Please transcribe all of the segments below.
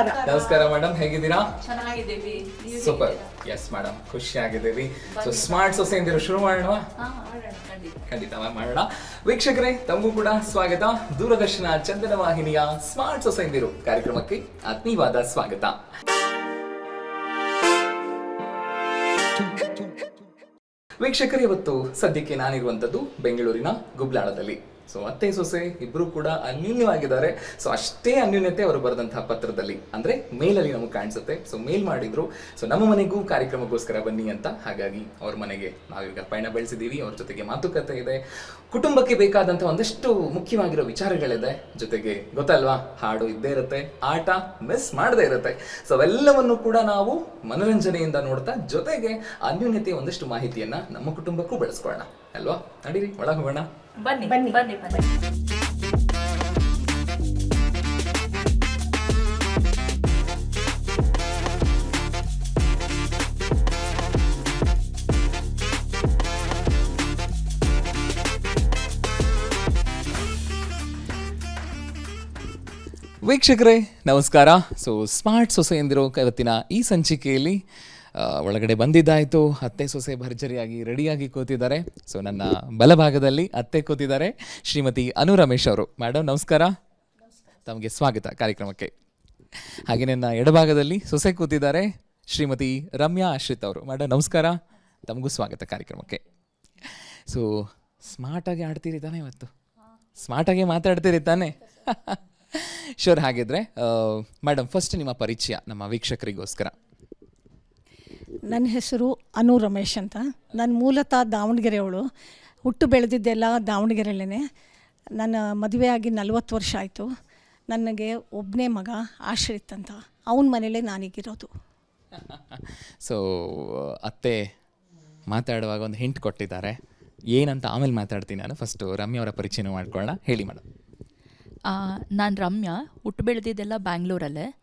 ನಮಸ್ಕಾರ. ನಮಸ್ಕಾರ ಮೇಡಮ್ ಹೇಗಿದ್ದೀರಾ? ಚೆನ್ನಾಗಿದ್ದೀವಿ. ಸೂಪರ್ ಎಸ್ ಮೇಡಮ್ ಖುಷಿ ಆಗಿದ್ದೀವಿ ಸೊ ಸ್ಮಾರ್ಟ್ ಸೊಸೈಟಿರು ಶುರು ಮಾಡೋಣ? ಖಂಡಿತ. ಮಾಡೋಣ. ವೀಕ್ಷಕರೇ ತಮಗೂ ಕೂಡ ಸ್ವಾಗತ. ದೂರದರ್ಶನ ಚಂದನ ವಾಹಿನಿಯ ಸ್ಮಾರ್ಟ್ ಸೊಸೈಂದಿರು ಕಾರ್ಯಕ್ರಮಕ್ಕೆ ಆತ್ಮೀಯವಾದ ಸ್ವಾಗತ. ವೀಕ್ಷಕರೇ ಇವತ್ತು ಸದ್ಯಕ್ಕೆ ನಾನಿರುವಂಥದ್ದು ಬೆಂಗಳೂರಿನ ಗುಬ್ಲಾಳದಲ್ಲಿ. ಸೊ ಅತ್ತೆ ಸೊಸೆ ಇಬ್ರು ಕೂಡ ಅನ್ಯೂನ್ಯವಾಗಿದ್ದಾರೆ. ಸೊ ಅಷ್ಟೇ ಅನ್ಯೂನ್ಯತೆ ಅವರು ಬರೆದಂತಹ ಪತ್ರದಲ್ಲಿ. ಅಂದ್ರೆ, ಮೇಲಲ್ಲಿ ನಮಗೆ ಕಾಣಿಸುತ್ತೆ. ಸೊ ಮೇಲ್ ಮಾಡಿದ್ರು. ಸೊ ನಮ್ಮ ಮನೆಗೂ ಕಾರ್ಯಕ್ರಮಕ್ಕೋಸ್ಕರ ಬನ್ನಿ ಅಂತ. ಹಾಗಾಗಿ, ಅವ್ರ ಮನೆಗೆ ನಾವೀಗ ಪಯಣ ಬೆಳೆಸಿದ್ದೀವಿ. ಅವ್ರ ಜೊತೆಗೆ ಮಾತುಕತೆ ಇದೆ. ಕುಟುಂಬಕ್ಕೆ ಬೇಕಾದಂತಹ ಒಂದಷ್ಟು ಮುಖ್ಯವಾಗಿರೋ ವಿಚಾರಗಳಿದೆ. ಜೊತೆಗೆ ಗೊತ್ತಲ್ವಾ? ಹಾಡು ಇದ್ದೇ ಇರುತ್ತೆ. ಆಟ ಮಿಸ್ ಮಾಡದೇ ಇರುತ್ತೆ. ಸೊ ಅವೆಲ್ಲವನ್ನು ಕೂಡ ನಾವು ಮನೋರಂಜನೆಯಿಂದ ನೋಡ್ತಾ ಜೊತೆಗೆ ಅನ್ಯೂನ್ಯತೆಯ ಒಂದಷ್ಟು ಮಾಹಿತಿಯನ್ನ ನಮ್ಮ ಕುಟುಂಬಕ್ಕೂ ಬೆಳೆಸ್ಕೊಳ್ಳೋಣ. ಅಲ್ವಾ? ನಡೀರಿ ಒಳಗೆ ಹೋಗೋಣ. ಬನ್ನಿ ಬನ್ನಿ. ಬನ್ನಿ ಬನ್ನಿ. ವೀಕ್ಷಕರೇ ನಮಸ್ಕಾರ. ಸೊ ಸ್ಮಾರ್ಟ್ ಸೊಸೆ ಎಂದಿರೋ ಇವತ್ತಿನ ಈ ಸಂಚಿಕೆಯಲ್ಲಿ ಒಳಗಡೆ ಬಂದಿದ್ದಾಯಿತು. ಅತ್ತೆ ಸೊಸೆ ಭರ್ಜರಿಯಾಗಿ ರೆಡಿಯಾಗಿ ಕೂತಿದ್ದಾರೆ. ಸೊ, ನನ್ನ ಬಲಭಾಗದಲ್ಲಿ ಅತ್ತೆ ಕೂತಿದ್ದಾರೆ. ಶ್ರೀಮತಿ ಅನು ರಮೇಶ್ ಅವರು. ಮೇಡಮ್ ನಮಸ್ಕಾರ. ತಮಗೆ ಸ್ವಾಗತ ಕಾರ್ಯಕ್ರಮಕ್ಕೆ. ಹಾಗೆ ನನ್ನ ಎಡಭಾಗದಲ್ಲಿ ಸೊಸೆ ಕೂತಿದ್ದಾರೆ. ಶ್ರೀಮತಿ ರಮ್ಯಾ ಆಶ್ರಿತ್ ಅವರು. ಮೇಡಮ್ ನಮಸ್ಕಾರ. ತಮಗೂ ಸ್ವಾಗತ ಕಾರ್ಯಕ್ರಮಕ್ಕೆ. ಸೊ ಸ್ಮಾರ್ಟಾಗಿ ಆಡ್ತೀರಿ ತಾನೇ ಇವತ್ತು? ಸ್ಮಾರ್ಟಾಗಿ ಮಾತಾಡ್ತೀರಿ ತಾನೇ? ಶೋರ್ ಹಾಗಿದ್ರೆ ಮೇಡಮ್ ಫಸ್ಟ್ ನಿಮ್ಮ ಪರಿಚಯ ನಮ್ಮ ವೀಕ್ಷಕರಿಗೋಸ್ಕರ. ನನ್ನ ಹೆಸರು ಅನು ರಮೇಶ್ ಅಂತ. ನಾನು ಮೂಲತಃ ದಾವಣಗೆರೆಯವಳು. ಹುಟ್ಟು ಬೆಳೆದಿದ್ದೆಲ್ಲ ದಾವಣಗೆರೆಯಲ್ಲೇ ನನ್ನ ಮದುವೆ ಆಗಿ ನಲ್ವತ್ತು ವರ್ಷ ಆಯಿತು. ನನಗೆ ಒಬ್ಬನೇ ಮಗ ಆಶ್ರಿತ್ ಅಂತ. ಅವನ ಮನೇಲೇ ನಾನೀಗಿರೋದು. ಸೊ ಅತ್ತೆ ಮಾತಾಡುವಾಗ ಒಂದು ಹಿಂಟ್ ಕೊಟ್ಟಿದ್ದಾರೆ. ಏನಂತ ಆಮೇಲೆ ಮಾತಾಡ್ತೀನಿ ನಾನು. ಫಸ್ಟು ರಮ್ಯ ಅವರ ಪರಿಚಯನ ಮಾಡ್ಕೊಳ್ಳೋಣ. ಹೇಳಿ ಮೇಡಮ್ ನಾನು ರಮ್ಯಾ. ಹುಟ್ಟು ಬೆಳೆದಿದ್ದೆಲ್ಲ ಬ್ಯಾಂಗ್ಳೂರಲ್ಲೇ.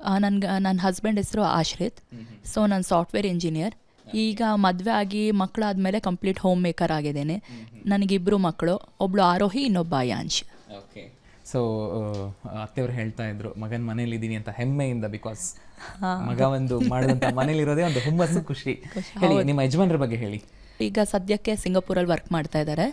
ನನ್ಗೆ ನನ್ನ ಹಸ್ಬೆಂಡ್ ಹೆಸರು ಆಶ್ರಿತ್. ಸೊ ನಾನು ಸಾಫ್ಟ್ವೇರ್ ಇಂಜಿನಿಯರ್ ಈಗ ಮದುವೆ ಆಗಿ ಮಕ್ಕಳಾದಮೇಲೆ ಕಂಪ್ಲೀಟ್ ಹೋಮ್ ಮೇಕರ್ ಆಗಿದ್ದೇನೆ ನನಗಿಬ್ಬರು ಮಕ್ಕಳು ಒಬ್ಳು ಆರೋಹಿ ಇನ್ನೊಬ್ಬ ಆಯಾಂಶ್ ಓಕೆ ಸೊ ಅತ್ತೆಯವರು ಹೇಳ್ತಾ ಇದ್ರು ಮಗನ ಮನೇಲಿ ಇದ್ದೀನಿ ಅಂತ ಹೆಮ್ಮೆಯಿಂದ ಬಿಕಾಸ್ ಮಗ ಒಂದು ಮಾಡಿದಂತ ಮನೇಲಿ ಇರೋದೇ ಒಂದು ಹುಮ್ಮಸ್ಸು ಖುಷಿ. ಹೇಳಿ ನಿಮ್ಮ ಯಜಮಾನರ ಬಗ್ಗೆ ಹೇಳಿ. ಈಗ ಸದ್ಯಕ್ಕೆ ಸಿಂಗಾಪುರಲ್ಲಿ ವರ್ಕ್ ಮಾಡ್ತಾ ಇದ್ದಾರೆ.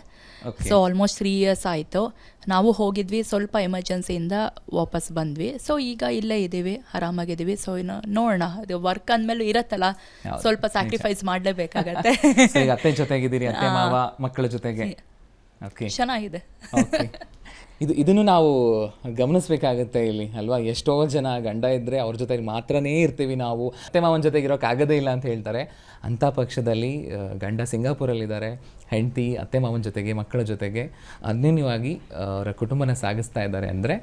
ಸೊ ಆಲ್ಮೋಸ್ಟ್ ತ್ರೀ ಇಯರ್ಸ್ ಆಯಿತು. ನಾವು ಹೋಗಿದ್ವಿ ಸ್ವಲ್ಪ ಎಮರ್ಜೆನ್ಸಿಯಿಂದ ವಾಪಸ್ ಬಂದ್ವಿ. ಸೊ ಈಗ ಇಲ್ಲೇ ಇದ್ದೀವಿ ಆರಾಮಾಗಿದ್ದೀವಿ ಸೊ ಇನ್ನು ನೋಡೋಣ. ಅದು ವರ್ಕ್ ಅಂದಮೇಲೆ ಇರತ್ತಲ್ಲ. ಸ್ವಲ್ಪ ಸ್ಯಾಕ್ರಿಫೈಸ್ ಮಾಡಲೇಬೇಕಾಗತ್ತೆ. ಅತ್ತೆ ಜೊತೆಗಿದ್ದೀರಿ ಅತ್ತೆ ಮಾವ ಮಕ್ಕಳ ಜೊತೆಗೆ? ಚೆನ್ನಾಗಿದೆ. ಇದು, ಇದನ್ನು ನಾವು ಗಮನಿಸ್ಬೇಕಾಗತ್ತೆ ಇಲ್ಲಿ, ಅಲ್ವಾ? ಎಷ್ಟೋ ಜನ ಗಂಡ ಇದ್ದರೆ ಅವ್ರ ಜೊತೆಗೆ ಮಾತ್ರನೇ ಇರ್ತೀವಿ ನಾವು. ಅತ್ತೆ ಮಾವನ ಜೊತೆಗೆ ಇರೋಕ್ಕಾಗದೇ ಇಲ್ಲ ಅಂತ ಹೇಳ್ತಾರೆ. ಅಂಥ ಪಕ್ಷದಲ್ಲಿ ಗಂಡ ಸಿಂಗಾಪುರಲ್ಲಿದ್ದಾರೆ, ಹೆಂಡತಿ, ಅತ್ತೆ ಮಾವನ ಜೊತೆಗೆ, ಮಕ್ಕಳ ಜೊತೆಗೆ, ಅನ್ಯೂನ್ಯವಾಗಿ ಅವರ ಕುಟುಂಬನ ಸಾಗಿಸ್ತಾ ಇದ್ದಾರೆ ಅಂದರೆ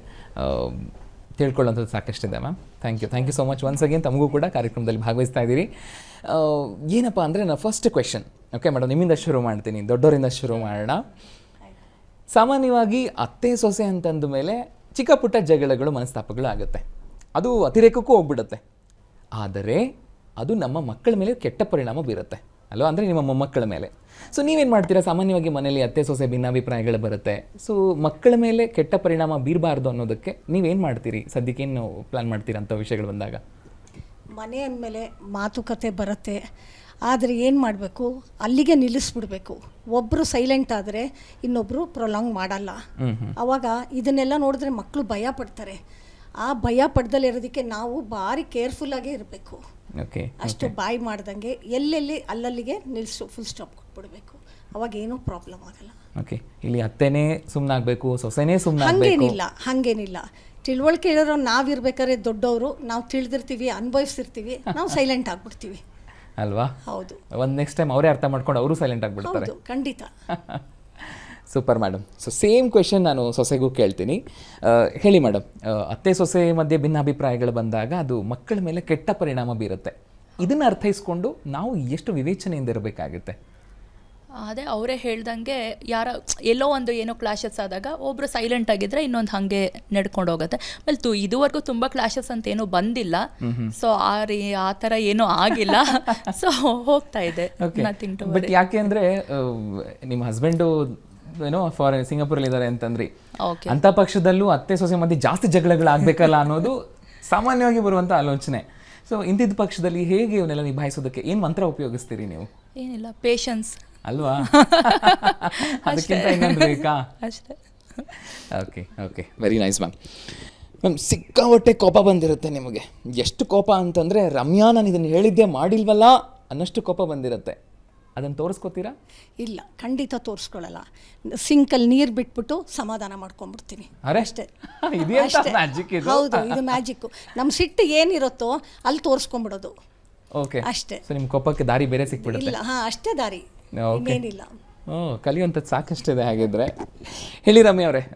ತಿಳ್ಕೊಳ್ಳೋಂಥದ್ದು ಸಾಕಷ್ಟಿದೆ ma'am. Thank you thank you so much once again ತಮಗೂ ಕೂಡ ಕಾರ್ಯಕ್ರಮದಲ್ಲಿ ಭಾಗವಹಿಸ್ತಾ ಇದ್ದೀರಿ. ಏನಪ್ಪ ಅಂದರೆ ನಾನು ಫಸ್ಟ್ ಕ್ವೆಶನ್ ಓಕೆ ಮೇಡಮ್ ನಿಮ್ಮಿಂದ ಶುರು ಮಾಡ್ತೀನಿ. ದೊಡ್ಡವರಿಂದ ಶುರು ಮಾಡೋಣ. ಸಾಮಾನ್ಯವಾಗಿ ಅತ್ತೆ ಸೊಸೆ ಅಂತಂದ ಮೇಲೆ ಚಿಕ್ಕ ಪುಟ್ಟ ಜಗಳಗಳು, ಮನಸ್ತಾಪಗಳು ಆಗುತ್ತೆ. ಅದು ಅತಿರೇಕಕ್ಕೂ ಹೋಗ್ಬಿಡುತ್ತೆ. ಆದರೆ ಅದು ನಮ್ಮ ಮಕ್ಕಳ ಮೇಲೆ ಕೆಟ್ಟ ಪರಿಣಾಮ ಬೀರುತ್ತೆ. ಅಲ್ವಾ? ಅಂದರೆ ನಿಮ್ಮ ಮೊಮ್ಮಕ್ಕಳ ಮೇಲೆ. ಸೊ ನೀವೇನು ಮಾಡ್ತೀರಾ? ಸಾಮಾನ್ಯವಾಗಿ ಮನೆಯಲ್ಲಿ ಅತ್ತೆ ಸೊಸೆ ಭಿನ್ನಾಭಿಪ್ರಾಯಗಳು ಬರುತ್ತೆ. ಸೊ ಮಕ್ಕಳ ಮೇಲೆ ಕೆಟ್ಟ ಪರಿಣಾಮ ಬೀರಬಾರ್ದು ಅನ್ನೋದಕ್ಕೆ ನೀವೇನು ಮಾಡ್ತೀರಿ? ಸದ್ಯಕ್ಕೆ ಏನು ಪ್ಲ್ಯಾನ್ ಮಾಡ್ತೀರಾ ಅಂತ ವಿಷಯಗಳು ಬಂದಾಗ? ಮನೆ ಅಂದಮೇಲೆ ಮಾತುಕತೆ ಬರುತ್ತೆ. ಆದರೆ ಏನು ಮಾಡಬೇಕು? ಅಲ್ಲಿಗೆ ನಿಲ್ಲಿಸ್ಬಿಡ್ಬೇಕು. ಒಬ್ಬರು ಸೈಲೆಂಟ್ ಆದರೆ ಇನ್ನೊಬ್ಬರು ಪ್ರೊಲಾಂಗ್ ಮಾಡಲ್ಲ. ಅವಾಗ ಇದನ್ನೆಲ್ಲ ನೋಡಿದ್ರೆ ಮಕ್ಕಳು ಭಯ ಪಡ್ತಾರೆ. ಆ ಭಯ ಪಡ್ದಲ್ಲೇ ಇರೋದಕ್ಕೆ ನಾವು ಭಾರಿ ಕೇರ್ಫುಲ್ಲಾಗೇ ಇರಬೇಕು. ಓಕೆ ಅಷ್ಟು ಬಾಯಿ ಮಾಡ್ದಂಗೆ ಎಲ್ಲೆಲ್ಲಿ ಅಲ್ಲಲ್ಲಿಗೆ ನಿಲ್ಲಿಸು ಫುಲ್ ಸ್ಟಾಪ್ ಕೊಟ್ಬಿಡ್ಬೇಕು. ಅವಾಗ ಏನೂ ಪ್ರಾಬ್ಲಮ್ ಆಗಲ್ಲ. ಓಕೆ ಇಲ್ಲಿ ಅತ್ತೆನೇ ಸುಮ್ಮನಾಗಬೇಕು ಸೊಸೆನೇ ಸುಮ್ಮನೆ ಹಂಗೇನಿಲ್ಲ ಹಂಗೇನಿಲ್ಲ. ತಿಳುವಳಿಕೆ ಇರೋರು ನಾವಿರ್ಬೇಕಾದ್ರೆ ದೊಡ್ಡವರು ನಾವು ತಿಳಿದಿರ್ತೀವಿ ಅನುಭವಿಸಿರ್ತೀವಿ ನಾವು ಸೈಲೆಂಟ್ ಆಗ್ಬಿಡ್ತೀವಿ. ಅಲ್ವಾ? ಹೌದು. ಒಂದು ನೆಕ್ಸ್ಟ್ ಟೈಮ್ ಅವರೇ ಅರ್ಥ ಮಾಡ್ಕೊಂಡು ಅವರು ಸೈಲೆಂಟ್ ಆಗಿಬಿಡ್ತಾರೆ. ಹೌದು ಖಂಡಿತ. Super madam so same question ನಾನು ಸೊಸೆಗೂ ಕೇಳ್ತೀನಿ. ಹೇಳಿ ಮೇಡಮ್ ಅತ್ತೆ ಸೊಸೆ ಮಧ್ಯೆ ಭಿನ್ನಾಭಿಪ್ರಾಯಗಳು ಬಂದಾಗ ಅದು ಮಕ್ಕಳ ಮೇಲೆ ಕೆಟ್ಟ ಪರಿಣಾಮ ಬೀರುತ್ತೆ. ಇದನ್ನು ಅರ್ಥೈಸ್ಕೊಂಡು ನಾವು ಎಷ್ಟು ವಿವೇಚನೆಯಿಂದ ಇರಬೇಕಾಗುತ್ತೆ? ಅದೇ ಅವರೇ ಹೇಳ್ದಂಗೆ ಯಾರ ಎಲ್ಲೋ ಒಂದು ಏನೋ ಕ್ಲಾಶಸ್ ಆದಾಗ ಒಬ್ರು ಸೈಲೆಂಟ್ ಆಗಿದ್ರೆ ಇನ್ನೊಂದು ಹಾಗೆ ನಡ್ಕೊಂಡು ಹೋಗುತ್ತೆ. ಆಮೇಲೆ ತು ಇದುವರೆಗೂ ತುಂಬ ಕ್ಲಾಶಸ್ ಅಂತ ಏನೂ ಬಂದಿಲ್ಲ. ಸೊ ಆ ರೀ ಆ ಥರ ಏನೂ ಆಗಿಲ್ಲ. ಸೊ ಹೋಗ್ತಾ ಇದೆ. ನಥಿಂಗ್ ಟು ಬಟ್ ಯಾಕೆ ಅಂದರೆ ನಿಮ್ಮ ಹಸ್ಬೆಂಡು ಏನೋ ಫಾರಿನ್ ಸಿಂಗಾಪುರಲ್ಲಿ ಇದ್ದಾರೆ ಅಂತಂದ್ರಿ. ಓಕೆ ಅಂತ ಪಕ್ಷದಲ್ಲೂ ಅತ್ತೆ ಸೊಸೆ ಮಧ್ಯೆ ಜಾಸ್ತಿ ಜಗಳಗಳಾಗಬೇಕಲ್ಲ ಅನ್ನೋದು ಸಾಮಾನ್ಯವಾಗಿ ಬರುವಂಥ ಆಲೋಚನೆ. ಸೊ ಇಂತಿದ್ದ ಪಕ್ಷದಲ್ಲಿ ಹೇಗೆ ಇವನ್ನೆಲ್ಲ ನಿಭಾಯಿಸೋದಕ್ಕೆ ಏನು ಮಂತ್ರ ಉಪಯೋಗಿಸ್ತೀರಿ ನೀವು? ಏನಿಲ್ಲ ಪೇಷನ್ಸ್ ಅಲ್ವಾ? ಅದಕ್ಕಿಂತ ಇನ್ನೊಂದು ಬೇಕಾ? ಅಷ್ಟೇ. Okay okay very nice ma'am ma'am ಸಿಕ್ಕಾಪಟ್ಟೆ ಕೋಪ ಬಂದಿರುತ್ತೆ ನಿಮಗೆ. ಎಷ್ಟು ಕೋಪ ಅಂತಂದರೆ ರಮ್ಯಾ ನಾನು ಇದನ್ನು ಹೇಳಿದ್ದೆ ಮಾಡಿಲ್ವಲ್ಲ ಅನ್ನಷ್ಟು ಕೋಪ ಬಂದಿರುತ್ತೆ. ಅದನ್ನು ತೋರಿಸ್ಕೋತೀರಾ? ಇಲ್ಲ ಖಂಡಿತ ತೋರಿಸ್ಕೊಳ್ಳಲ್ಲ ಸಿಂಕಲ್ಲಿ ನೀರು ಬಿಟ್ಬಿಟ್ಟು ಸಮಾಧಾನ ಮಾಡ್ಕೊಂಡ್ಬಿಡ್ತೀನಿ. ಅರೆ ಅಷ್ಟೇ. ಇದೆಯಂತ ಅಷ್ಟೇ. ಮ್ಯಾಜಿಕ್ ಇದು? ಹೌದು ಇದು ಮ್ಯಾಜಿಕ್ಕು ನಮ್ಮ ಸಿಟ್ಟು ಏನಿರುತ್ತೋ ಅಲ್ಲಿ ತೋರಿಸ್ಕೊಂಡ್ಬಿಡೋದು. ಓಕೆ ಅಷ್ಟೇ. ಸೊ ನಿಮ್ಮ ಕೋಪಕ್ಕೆ ದಾರಿ ಬೇರೆ ಸಿಕ್ಬಿಡುತ್ತೆ. ಇಲ್ಲ ಹಾಂ ಅಷ್ಟೇ ದಾರಿ. ಓಕೆ ಇನ್ನೇನಿಲ್ಲ. ಓ ಕಲಿಯುವಂಥದ್ದು ಸಾಕಷ್ಟಿದೆ ಹಾಗಿದ್ರೆ. ಹೇಳಿ ರಮ್ಯ ಅವರೇ